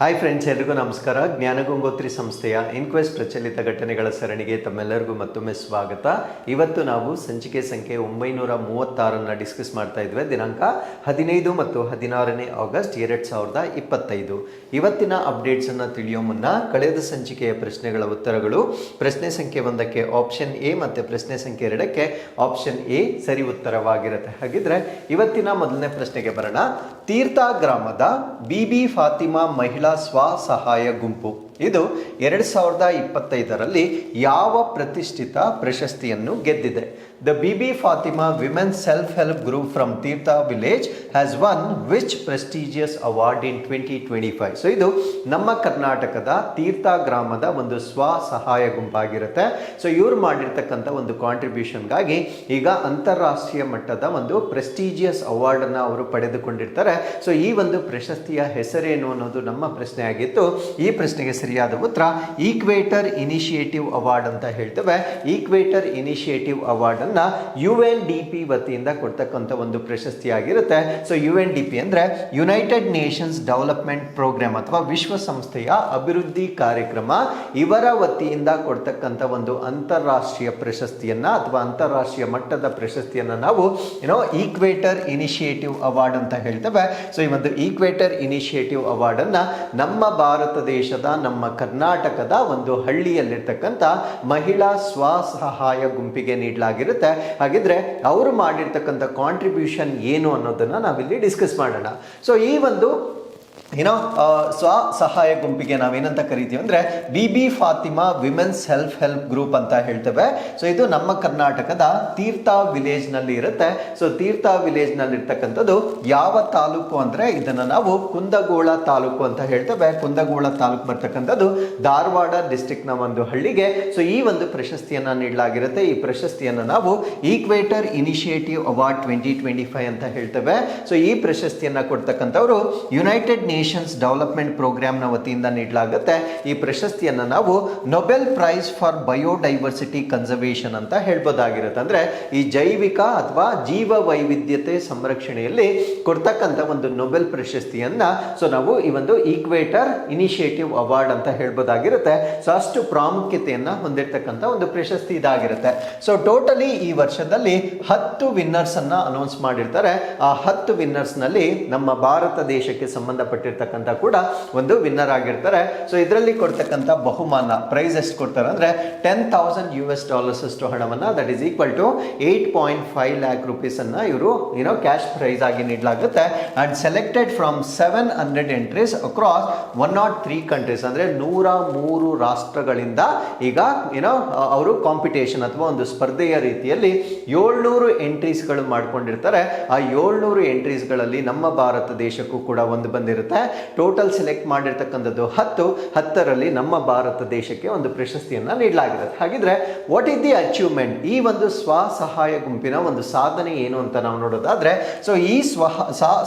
Hi friends ಎಲ್ರಿಗೂ ನಮಸ್ಕಾರ. ಜ್ಞಾನಗಂಗೋತ್ರಿ ಸಂಸ್ಥೆಯ ಇನ್ಕ್ವೆಸ್ಟ್ ಪ್ರಚಲಿತ ಘಟನೆಗಳ ಸರಣಿಗೆ ತಮ್ಮೆಲ್ಲರಿಗೂ ಮತ್ತೊಮ್ಮೆ ಸ್ವಾಗತ. ಇವತ್ತು ನಾವು ಸಂಚಿಕೆ ಸಂಖ್ಯೆ ಒಂಬೈನೂರ ಮೂವತ್ತಾರನ್ನು ಡಿಸ್ಕಸ್ ಮಾಡ್ತಾ ಇದ್ವಿ. ದಿನಾಂಕ ಹದಿನೈದು ಮತ್ತು ಹದಿನಾರನೇ ಆಗಸ್ಟ್ ಎರಡ್ ಸಾವಿರದ ಇಪ್ಪತ್ತೈದು. ಇವತ್ತಿನ ಅಪ್ಡೇಟ್ಸ್ ಅನ್ನ ತಿಳಿಯೋ ಮುನ್ನ ಕಳೆದ ಸಂಚಿಕೆಯ ಪ್ರಶ್ನೆಗಳ ಉತ್ತರಗಳು. ಪ್ರಶ್ನೆ ಸಂಖ್ಯೆ ಒಂದಕ್ಕೆ ಆಪ್ಷನ್ ಎ ಮತ್ತು ಪ್ರಶ್ನೆ ಸಂಖ್ಯೆ ಎರಡಕ್ಕೆ ಆಪ್ಷನ್ ಎ ಸರಿ ಉತ್ತರವಾಗಿರುತ್ತೆ. ಹಾಗಿದ್ರೆ ಇವತ್ತಿನ ಮೊದಲನೇ ಪ್ರಶ್ನೆಗೆ ಬರೋಣ. ತೀರ್ಥ ಗ್ರಾಮದ ಬಿ ಬಿ ಫಾತಿಮಾ ಮಹಿಳಾ ಸ್ವಸಹಾಯ ಗುಂಪು. ಇದು ಎರಡು ಸಾವಿರದ ಇಪ್ಪತ್ತೈದರಲ್ಲಿ ಯಾವ ಪ್ರತಿಷ್ಠಿತ ಪ್ರಶಸ್ತಿಯನ್ನು ಗೆದ್ದಿದೆ? The BB Fatima women self help group from Theertha village has one which prestigious twenty twenty five so ಇದು ನಮ್ಮ ಕರ್ನಾಟಕದ ತೀರ್ಥ ಗ್ರಾಮದ ಒಂದು ಸ್ವಸಹಾಯ ಗುಂಪಾಗಿರುತ್ತೆ. ಸೊ ಇವ್ರು ಮಾಡಿರ್ತಕ್ಕಂಥ ಒಂದು ಕಾಂಟ್ರಿಬ್ಯೂಷನ್ಗಾಗಿ ಈಗ ಅಂತಾರಾಷ್ಟ್ರೀಯ ಮಟ್ಟದ ಒಂದು ಪ್ರೆಸ್ಟೀಜಿಯಸ್ ಅವಾರ್ಡನ್ನು ಅವರು ಪಡೆದುಕೊಂಡಿರ್ತಾರೆ. ಸೊ ಈ ಒಂದು ಪ್ರಶಸ್ತಿಯ ಹೆಸರೇನು ಅನ್ನೋದು ನಮ್ಮ ಪ್ರಶ್ನೆ ಆಗಿತ್ತು. ಈ ಪ್ರಶ್ನೆಗೆ ಸರಿಯಾದ ಉತ್ತರ ಈಕ್ವೇಟರ್ ಇನಿಷಿಯೇಟಿವ್ ಅವಾರ್ಡ್ ಅಂತ ಹೇಳ್ತೇವೆ. ಈಕ್ವೇಟರ್ ಇನಿಷಿಯೇಟಿವ್ ಅವಾರ್ಡ್ ಅನ್ನ ಯು ಎನ್ ಡಿ ಪಿ ವತಿಯಿಂದ ಕೊಡ್ತಕ್ಕಂಥ ಒಂದು ಪ್ರಶಸ್ತಿಯಾಗಿರುತ್ತೆ. So U N D P ಅಂದ್ರೆ ಯುನೈಟೆಡ್ ನೇಷನ್ಸ್ ಡೆವಲಪ್ಮೆಂಟ್ ಪ್ರೋಗ್ರಾಮ್ ಅಥವಾ ವಿಶ್ವಸಂಸ್ಥೆಯ ಅಭಿವೃದ್ಧಿ ಕಾರ್ಯಕ್ರಮ. ಇವರ ವತಿಯಿಂದ ಕೊಡ್ತಕ್ಕಂಥ ಒಂದು ಅಂತಾರಾಷ್ಟ್ರೀಯ ಪ್ರಶಸ್ತಿಯನ್ನ ಅಥವಾ ಅಂತಾರಾಷ್ಟ್ರೀಯ ಮಟ್ಟದ ಪ್ರಶಸ್ತಿಯನ್ನ ನಾವು ಏನೋ ಈಕ್ವೇಟರ್ ಇನಿಷಿಯೇಟಿವ್ ಅವಾರ್ಡ್ ಅಂತ ಹೇಳ್ತೇವೆ. ಸೊ ಈ ಒಂದು ಈಕ್ವೇಟರ್ ಇನಿಷಿಯೇಟಿವ್ ಅವಾರ್ಡನ್ನು ನಮ್ಮ ಭಾರತ ದೇಶದ, ನಮ್ಮ ಕರ್ನಾಟಕದ ಒಂದು ಹಳ್ಳಿಯಲ್ಲಿರ್ತಕ್ಕಂಥ ಮಹಿಳಾ ಸ್ವಸಹಾಯ ಗುಂಪಿಗೆ ನೀಡಲಾಗಿರುತ್ತೆ. ಹಾಗಿದ್ರೆ ಅವರು ಮಾಡಿರ್ತಕ್ಕಂಥ ಕಾಂಟ್ರಿಬ್ಯೂಷನ್ ಏನು ಅನ್ನೋದನ್ನ ನಾವಿಲ್ಲಿ ಡಿಸ್ಕಸ್ ಮಾಡೋಣ. ಸೊ ಈ ಒಂದು ಏನೋ ಸ್ವ ಸಹಾಯ ಗುಂಪಿಗೆ ನಾವೇನಂತ ಕರಿತೀವಿ ಅಂದರೆ B B Fatima women's help help group ಅಂತ ಹೇಳ್ತೇವೆ. ಸೊ ಇದು ನಮ್ಮ ಕರ್ನಾಟಕದ ತೀರ್ಥ ವಿಲೇಜ್ನಲ್ಲಿ ಇರುತ್ತೆ. ಸೊ ತೀರ್ಥ ವಿಲೇಜ್ನಲ್ಲಿ ಇರ್ತಕ್ಕಂಥದ್ದು ಯಾವ ತಾಲೂಕು ಅಂದರೆ ಇದನ್ನ ನಾವು ಕುಂದಗೋಳ ತಾಲೂಕು ಅಂತ ಹೇಳ್ತೇವೆ. ಕುಂದಗೋಳ ತಾಲೂಕು ಬರ್ತಕ್ಕಂಥದ್ದು ಧಾರವಾಡ ಡಿಸ್ಟಿಕ್ನ ಒಂದು ಹಳ್ಳಿಗೆ. ಸೊ ಈ ಒಂದು ಪ್ರಶಸ್ತಿಯನ್ನ ನೀಡಲಾಗಿರುತ್ತೆ. ಈ ಪ್ರಶಸ್ತಿಯನ್ನ ನಾವು Equator Initiative award twenty twenty five ಅಂತ ಹೇಳ್ತೇವೆ. ಸೊ ಈ ಪ್ರಶಸ್ತಿಯನ್ನ ಕೊಡ್ತಕ್ಕಂಥವರು ಯುನೈಟೆಡ್ ನೇಷನ್ಸ್ ಡೆವಲಪ್ಮೆಂಟ್ ಪ್ರೋಗ್ರಾಮ್ನ ವತಿಯಿಂದ ನೀಡಲಾಗುತ್ತೆ. ಈ ಪ್ರಶಸ್ತಿಯನ್ನು ನಾವು Nobel prize for biodiversity conservation ಅಂತ ಹೇಳ್ಬೋದಾಗಿರುತ್ತೆ. ಅಂದರೆ ಈ ಜೈವಿಕ ಅಥವಾ ಜೀವ ವೈವಿಧ್ಯತೆ ಸಂರಕ್ಷಣೆಯಲ್ಲಿ ಕೊಡ್ತಕ್ಕಂಥ ಒಂದು ನೊಬೆಲ್ ಪ್ರಶಸ್ತಿಯನ್ನು. ಸೊ ನಾವು ಈ ಒಂದು ಈಕ್ವೇಟರ್ ಇನಿಷಿಯೇಟಿವ್ ಅವಾರ್ಡ್ ಅಂತ ಹೇಳ್ಬೋದಾಗಿರುತ್ತೆ. ಸೊ ಅಷ್ಟು ಪ್ರಾಮುಖ್ಯತೆಯನ್ನು ಹೊಂದಿರತಕ್ಕಂಥ ಒಂದು ಪ್ರಶಸ್ತಿ ಇದಾಗಿರುತ್ತೆ. ಸೊ ಟೋಟಲಿ ಈ ವರ್ಷದಲ್ಲಿ ಹತ್ತು ವಿನ್ನರ್ಸ್ ಅನ್ನ ಅನೌನ್ಸ್ ಮಾಡಿರ್ತಾರೆ. ಆ ಹತ್ತು ವಿನ್ನರ್ಸ್ನಲ್ಲಿ ನಮ್ಮ ಭಾರತ ದೇಶಕ್ಕೆ ಸಂಬಂಧಪಟ್ಟ ಇರ್ತಕ್ಕಂಥ ಕೂಡ ಒಂದು ವಿನ್ನರ್ ಆಗಿರ್ತಾರೆ. ಸೊ ಇದರಲ್ಲಿ ಕೊಡ್ತಕ್ಕಂಥ ಬಹುಮಾನ ಪ್ರೈಸ್ ಎಷ್ಟು ಕೊಡ್ತಾರೆ ಅಂದ್ರೆ ten thousand U S dollars ಅಷ್ಟು ಹಣವನ್ನು that is equal to eight point five lakh ರುಪೀಸನ್ನು ಇವರು ಏನೋ ಕ್ಯಾಶ್ ಪ್ರೈಸ್ ಆಗಿ ನೀಡಲಾಗುತ್ತೆ. And selected from seven hundred entries across one naught three countries ಅಂದ್ರೆ ನೂರ ಮೂರು ರಾಷ್ಟ್ರಗಳಿಂದ ಈಗ ಏನೋ ಅವರು ಕಾಂಪಿಟೇಷನ್ ಅಥವಾ ಒಂದು ಸ್ಪರ್ಧೆಯ ರೀತಿಯಲ್ಲಿ ಏಳ್ನೂರು ಎಂಟ್ರೀಸ್ಗಳು ಮಾಡ್ಕೊಂಡಿರ್ತಾರೆ. ಆ ಏಳ್ನೂರು ಎಂಟ್ರೀಸ್ಗಳಲ್ಲಿ ನಮ್ಮ ಭಾರತ ದೇಶಕ್ಕೂ ಕೂಡ ಒಂದು ಬಂದಿರುತ್ತೆ. ಟೋಟಲ್ ಸೆಲೆಕ್ಟ್ ಮಾಡಿರ್ತಕ್ಕಂಥದ್ದು ಹತ್ತು, ಹತ್ತರಲ್ಲಿ ನಮ್ಮ ಭಾರತ ದೇಶಕ್ಕೆ ಒಂದು ಪ್ರಶಸ್ತಿಯನ್ನು ನೀಡಲಾಗಿದೆ ಹಾಗಿದ್ರೆ ವಾಟ್ ಇಸ್ ದಿ ಅಚೀವ್ಮೆಂಟ್ ಈ ಒಂದು ಸ್ವಸಹಾಯ ಗುಂಪಿನ ಒಂದು ಸಾಧನೆ ಏನು ಅಂತ ನಾವು ನೋಡೋದಾದ್ರೆ ಸೊ ಈ ಸ್ವ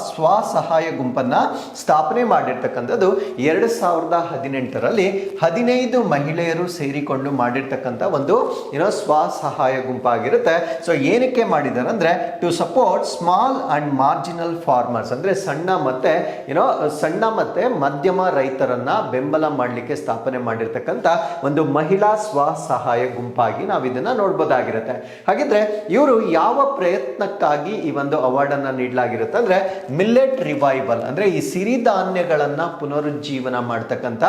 ಸ್ವಸಹಾಯ ಗುಂಪನ್ನ ಸ್ಥಾಪನೆ ಮಾಡಿರ್ತಕ್ಕಂಥದ್ದು ಎರಡು ಸಾವಿರದ ಹದಿನೆಂಟರಲ್ಲಿ ಹದಿನೈದು ಮಹಿಳೆಯರು ಸೇರಿಕೊಂಡು ಮಾಡಿರ್ತಕ್ಕಂಥ ಒಂದು ಏನೋ ಸ್ವಸಹಾಯ ಗುಂಪಾಗಿರುತ್ತೆ ಸೊ ಏನಕ್ಕೆ ಮಾಡಿದ್ದಾರೆ ಅಂದರೆ to support small and marginal farmers ಅಂದ್ರೆ ಸಣ್ಣ ಮತ್ತೆ ಏನೋ ಸಣ್ಣ ಮತ್ತೆ ಮಧ್ಯಮ ರೈತರನ್ನ ಬೆಂಬಲ ಮಾಡಲಿಕ್ಕೆ ಸ್ಥಾಪನೆ ಮಾಡಿರ್ತಕ್ಕಂಥ ಒಂದು ಮಹಿಳಾ ಸ್ವಸಹಾಯ ಗುಂಪಾಗಿ ನಾವು ಇದನ್ನ ನೋಡ್ಬೋದಾಗಿರುತ್ತೆ. ಹಾಗಿದ್ರೆ ಇವರು ಯಾವ ಪ್ರಯತ್ನಕ್ಕಾಗಿ ಈ ಒಂದು ಅವಾರ್ಡ್ ಅನ್ನ ನೀಡಲಾಗಿರುತ್ತೆ ಅಂದ್ರೆ ಮಿಲ್ಲೆಟ್ ರಿವೈವಲ್ ಅಂದ್ರೆ ಈ ಸಿರಿಧಾನ್ಯಗಳನ್ನ ಪುನರುಜ್ಜೀವನ ಮಾಡ್ತಕ್ಕಂಥ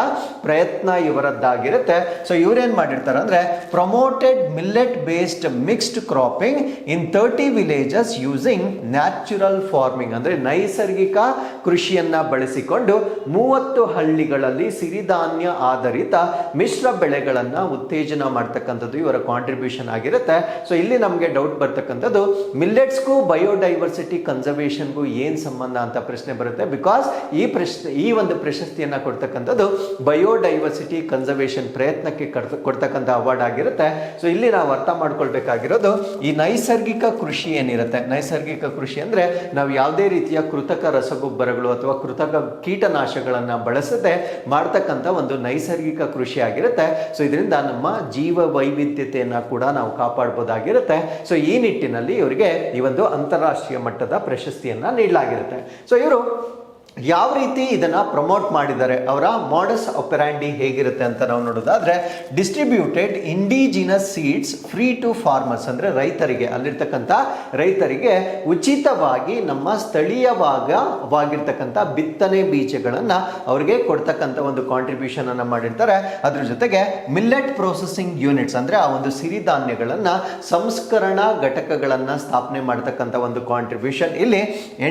ಪ್ರಯತ್ನ ಇವರದ್ದಾಗಿರುತ್ತೆ. ಸೊ ಇವ್ರೇನ್ ಮಾಡಿರ್ತಾರೆ ಅಂದ್ರೆ promoted millet based mixed cropping in thirty villages using natural farming ಅಂದ್ರೆ ನೈಸರ್ಗಿಕ ಕೃಷಿಯನ್ನ ಬಳಸಿಕೊಂಡು ಮೂವತ್ತು ಹಳ್ಳಿಗಳಲ್ಲಿ ಸಿರಿಧಾನ್ಯ ಆಧಾರಿತ ಮಿಶ್ರ ಬೆಳೆಗಳನ್ನು ಉತ್ತೇಜನ ಮಾಡ್ತಕ್ಕಂಥದ್ದು ಇವರ ಕಾಂಟ್ರಿಬ್ಯೂಷನ್ ಆಗಿರುತ್ತೆ. ಸೊ ಇಲ್ಲಿ ನಮಗೆ ಡೌಟ್ ಬರ್ತಕ್ಕಂಥದ್ದು ಮಿಲ್ಲೆಟ್ಸ್ಗೂ ಬಯೋಡೈವರ್ಸಿಟಿ ಕನ್ಸರ್ವೇಷನ್ಗೂ ಏನು ಸಂಬಂಧ ಅಂತ ಪ್ರಶ್ನೆ ಬರುತ್ತೆ. ಬಿಕಾಸ್ ಈ ಪ್ರಶ್ನೆ, ಈ ಒಂದು ಪ್ರಶಸ್ತಿಯನ್ನ ಕೊಡ್ತಕ್ಕಂಥದ್ದು ಬಯೋಡೈವರ್ಸಿಟಿ ಕನ್ಸರ್ವೇಷನ್ ಪ್ರಯತ್ನಕ್ಕೆ ಕಡ್ತ- ಕೊಡ್ತಕ್ಕಂಥ ಅವಾರ್ಡ್ ಆಗಿರುತ್ತೆ. ಸೊ ಇಲ್ಲಿ ನಾವು ಅರ್ಥ ಮಾಡ್ಕೊಳ್ಬೇಕಾಗಿರೋದು, ಈ ನೈಸರ್ಗಿಕ ಕೃಷಿ ಏನಿರುತ್ತೆ? ನೈಸರ್ಗಿಕ ಕೃಷಿ ಅಂದ್ರೆ ನಾವು ಯಾವುದೇ ರೀತಿಯ ಕೃತಕ ರಸಗೊಬ್ಬರಗಳು ಅಥವಾ ಕೃತಕ ಕೀಟನಾಶಗಳನ್ನ ಬಳಸದೆ ಮಾಡ್ತಕ್ಕಂಥ ಒಂದು ನೈಸರ್ಗಿಕ ಕೃಷಿ ಆಗಿರುತ್ತೆ ಸೊ ಇದರಿಂದ ನಮ್ಮ ಜೀವ ವೈವಿಧ್ಯತೆಯನ್ನು ಕೂಡ ನಾವು ಕಾಪಾಡ್ಬೋದಾಗಿರುತ್ತೆ. ಸೊ ಈ ನಿಟ್ಟಿನಲ್ಲಿ ಇವರಿಗೆ ಈ ಒಂದು ಅಂತಾರಾಷ್ಟ್ರೀಯ ಮಟ್ಟದ ಪ್ರಶಸ್ತಿಯನ್ನ ನೀಡಲಾಗಿರುತ್ತೆ. ಸೊ ಇವರು ಯಾವ ರೀತಿ ಇದನ್ನು ಪ್ರಮೋಟ್ ಮಾಡಿದ್ದಾರೆ? ಅವರ ಮಾಡಸ್ ಒಪೆರಾಂಡಿ ಹೇಗಿರುತ್ತೆ ಅಂತ ನಾವು ನೋಡೋದಾದರೆ distributed indigenous seeds free to farmers ಅಂದರೆ ರೈತರಿಗೆ, ಅಲ್ಲಿರ್ತಕ್ಕಂಥ ರೈತರಿಗೆ ಉಚಿತವಾಗಿ ನಮ್ಮ ಸ್ಥಳೀಯವಾಗವಾಗಿರ್ತಕ್ಕಂಥ ಬಿತ್ತನೆ ಬೀಜಗಳನ್ನು ಅವರಿಗೆ ಕೊಡ್ತಕ್ಕಂಥ ಒಂದು ಕಾಂಟ್ರಿಬ್ಯೂಷನನ್ನು ಮಾಡಿರ್ತಾರೆ. ಅದ್ರ ಜೊತೆಗೆ ಮಿಲ್ಲೆಟ್ ಪ್ರೊಸೆಸಿಂಗ್ ಯೂನಿಟ್ಸ್ ಅಂದರೆ ಆ ಒಂದು ಸಿರಿಧಾನ್ಯಗಳನ್ನು ಸಂಸ್ಕರಣಾ ಘಟಕಗಳನ್ನು ಸ್ಥಾಪನೆ ಮಾಡ್ತಕ್ಕಂಥ ಒಂದು ಕಾಂಟ್ರಿಬ್ಯೂಷನ್ ಇಲ್ಲಿ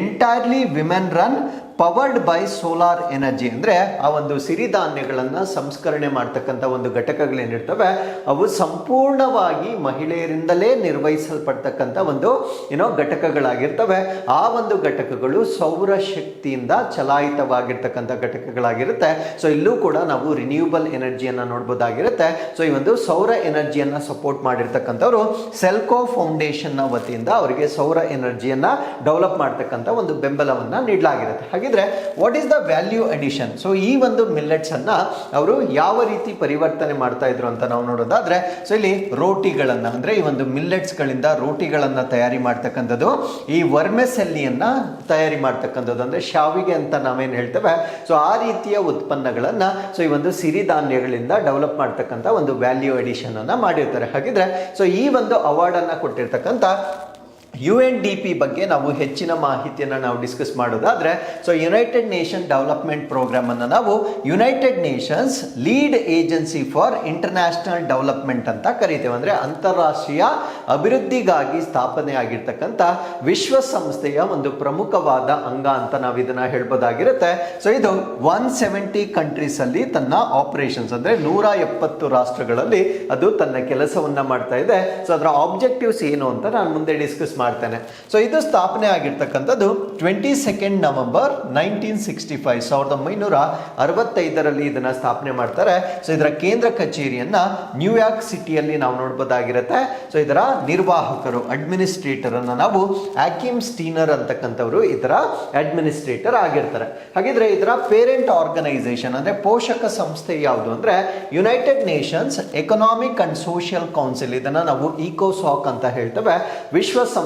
entirely women run powered by solar energy ಅಂದರೆ ಆ ಒಂದು ಸಿರಿಧಾನ್ಯಗಳನ್ನು ಸಂಸ್ಕರಣೆ ಮಾಡ್ತಕ್ಕಂಥ ಒಂದು ಘಟಕಗಳೇನಿರ್ತವೆ, ಅವು ಸಂಪೂರ್ಣವಾಗಿ ಮಹಿಳೆಯರಿಂದಲೇ ನಿರ್ವಹಿಸಲ್ಪಡ್ತಕ್ಕಂಥ ಒಂದು ಏನೋ ಘಟಕಗಳಾಗಿರ್ತವೆ. ಆ ಒಂದು ಘಟಕಗಳು ಸೌರ ಶಕ್ತಿಯಿಂದ ಚಲಾಯಿತವಾಗಿರ್ತಕ್ಕಂಥ ಘಟಕಗಳಾಗಿರುತ್ತೆ. ಸೊ ಇಲ್ಲೂ ಕೂಡ ನಾವು ರಿನ್ಯೂಬಲ್ ಎನರ್ಜಿಯನ್ನು ನೋಡ್ಬೋದಾಗಿರುತ್ತೆ. ಸೊ ಈ ಒಂದು ಸೌರ ಎನರ್ಜಿಯನ್ನು ಸಪೋರ್ಟ್ ಮಾಡಿರ್ತಕ್ಕಂಥವ್ರು ಸೆಲ್ಕೋ ಫೌಂಡೇಶನ್ನ ವತಿಯಿಂದ ಅವರಿಗೆ ಸೌರ ಎನರ್ಜಿಯನ್ನು ಡೆವಲಪ್ ಮಾಡ್ತಕ್ಕಂಥ ಒಂದು ಬೆಂಬಲವನ್ನು ನೀಡಲಾಗಿರುತ್ತೆ. ಹಾಗಿದ್ರೆ what is the value addition so ಈ ಒಂದು ಮಿಲ್ಲೆಟ್ಸ್ ಅನ್ನ ಅವರು ಯಾವ ರೀತಿ ಪರಿವರ್ತನೆ ಮಾಡ್ತಾ ಇದ್ರು ಅಂತ ನಾವು ನೋಡೋದಾದ್ರೆ ಸೊ ಇಲ್ಲಿ ರೋಟಿಗಳನ್ನ, ಅಂದ್ರೆ ಈ ಒಂದು ಮಿಲ್ಲೆಟ್ಸ್ ಗಳಿಂದ ರೋಟಿಗಳನ್ನ ತಯಾರಿ ಮಾಡ್ತಕ್ಕಂಥದ್ದು, ಈ ವರ್ಮೆಸೆಲ್ಲಿಯನ್ನ ತಯಾರಿ ಮಾಡ್ತಕ್ಕಂಥದ್ದು, ಅಂದ್ರೆ ಶಾವಿಗೆ ಅಂತ ನಾವೇನು ಹೇಳ್ತೇವೆ ಸೊ ಆ ರೀತಿಯ ಉತ್ಪನ್ನಗಳನ್ನ ಸೊ ಈ ಒಂದು ಸಿರಿಧಾನ್ಯಗಳಿಂದ ಡೆವಲಪ್ ಮಾಡ್ತಕ್ಕಂಥ ಒಂದು ವ್ಯಾಲ್ಯೂ ಅಡಿಷನ್ ಅನ್ನ ಮಾಡಿರ್ತಾರೆ. ಹಾಗಿದ್ರೆ ಸೊ ಈ ಒಂದು ಅವಾರ್ಡ್ ಅನ್ನ ಕೊಟ್ಟಿರ್ತಕ್ಕಂಥ ಯು ಎನ್ ಡಿ ಪಿ ಬಗ್ಗೆ ನಾವು ಹೆಚ್ಚಿನ ಮಾಹಿತಿಯನ್ನು ನಾವು ಡಿಸ್ಕಸ್ ಮಾಡೋದಾದರೆ ಸೊ ಯುನೈಟೆಡ್ ನೇಷನ್ ಡೆವಲಪ್ಮೆಂಟ್ ಪ್ರೋಗ್ರಾಮನ್ನು ನಾವು United Nations lead agency for international development ಅಂತ ಕರಿತೇವೆ. ಅಂದರೆ ಅಂತಾರಾಷ್ಟ್ರೀಯ ಅಭಿವೃದ್ಧಿಗಾಗಿ ಸ್ಥಾಪನೆ ಆಗಿರ್ತಕ್ಕಂಥ ವಿಶ್ವಸಂಸ್ಥೆಯ ಒಂದು ಪ್ರಮುಖವಾದ ಅಂಗ ಅಂತ ನಾವು ಇದನ್ನು ಹೇಳ್ಬೋದಾಗಿರುತ್ತೆ. ಸೊ ಇದು ಒನ್ ಸೆವೆಂಟಿ ಕಂಟ್ರೀಸಲ್ಲಿ ತನ್ನ ಆಪರೇಷನ್ಸ್ ಅಂದರೆ ನೂರ ಎಪ್ಪತ್ತು ರಾಷ್ಟ್ರಗಳಲ್ಲಿ ಅದು ತನ್ನ ಕೆಲಸವನ್ನು ಮಾಡ್ತಾ ಇದೆ. ಸೊ ಅದರ ಆಬ್ಜೆಕ್ಟಿವ್ಸ್ ಏನು ಅಂತ ನಾನು ಮುಂದೆ ಡಿಸ್ಕಸ್ ಮಾಡ್ತೇನೆ. ಸೊ ಇದು ಸ್ಥಾಪನೆ ಆಗಿರ್ತಕ್ಕಂಥದ್ದು twenty second November nineteen sixty five ಸಾವಿರದ ಒಂಬೈನೂರ ಅರವತ್ತೈದರಲ್ಲಿ ಇದನ್ನ ಸ್ಥಾಪನೆ ಮಾಡ್ತಾರೆ. ಸೊ ಇದರ ಕೇಂದ್ರ ಕಚೇರಿಯನ್ನ ನ್ಯೂಯಾರ್ಕ್ ಸಿಟಿಯಲ್ಲಿ ನಾವು ನೋಡ್ಬೋದಾಗಿರುತ್ತೆ. ಸೊ ಇದರ ನಿರ್ವಾಹಕರು ಅಡ್ಮಿನಿಸ್ಟ್ರೇಟರ್ ಅನ್ನ ನಾವು ಆಕಿಮ್ ಸ್ಟೀನರ್ ಅಂತಕ್ಕಂಥವ್ರು ಇದರ ಅಡ್ಮಿನಿಸ್ಟ್ರೇಟರ್ ಆಗಿರ್ತಾರೆ. ಹಾಗಿದ್ರೆ ಇದರ ಪೇರೆಂಟ್ ಆರ್ಗನೈಸೇಷನ್ ಅಂದ್ರೆ ಪೋಷಕ ಸಂಸ್ಥೆ ಯಾವುದು ಅಂದ್ರೆ United Nations economic and social council ಇದನ್ನ ನಾವು ಇಕೋಸಾಕ್ ಅಂತ ಹೇಳ್ತೇವೆ.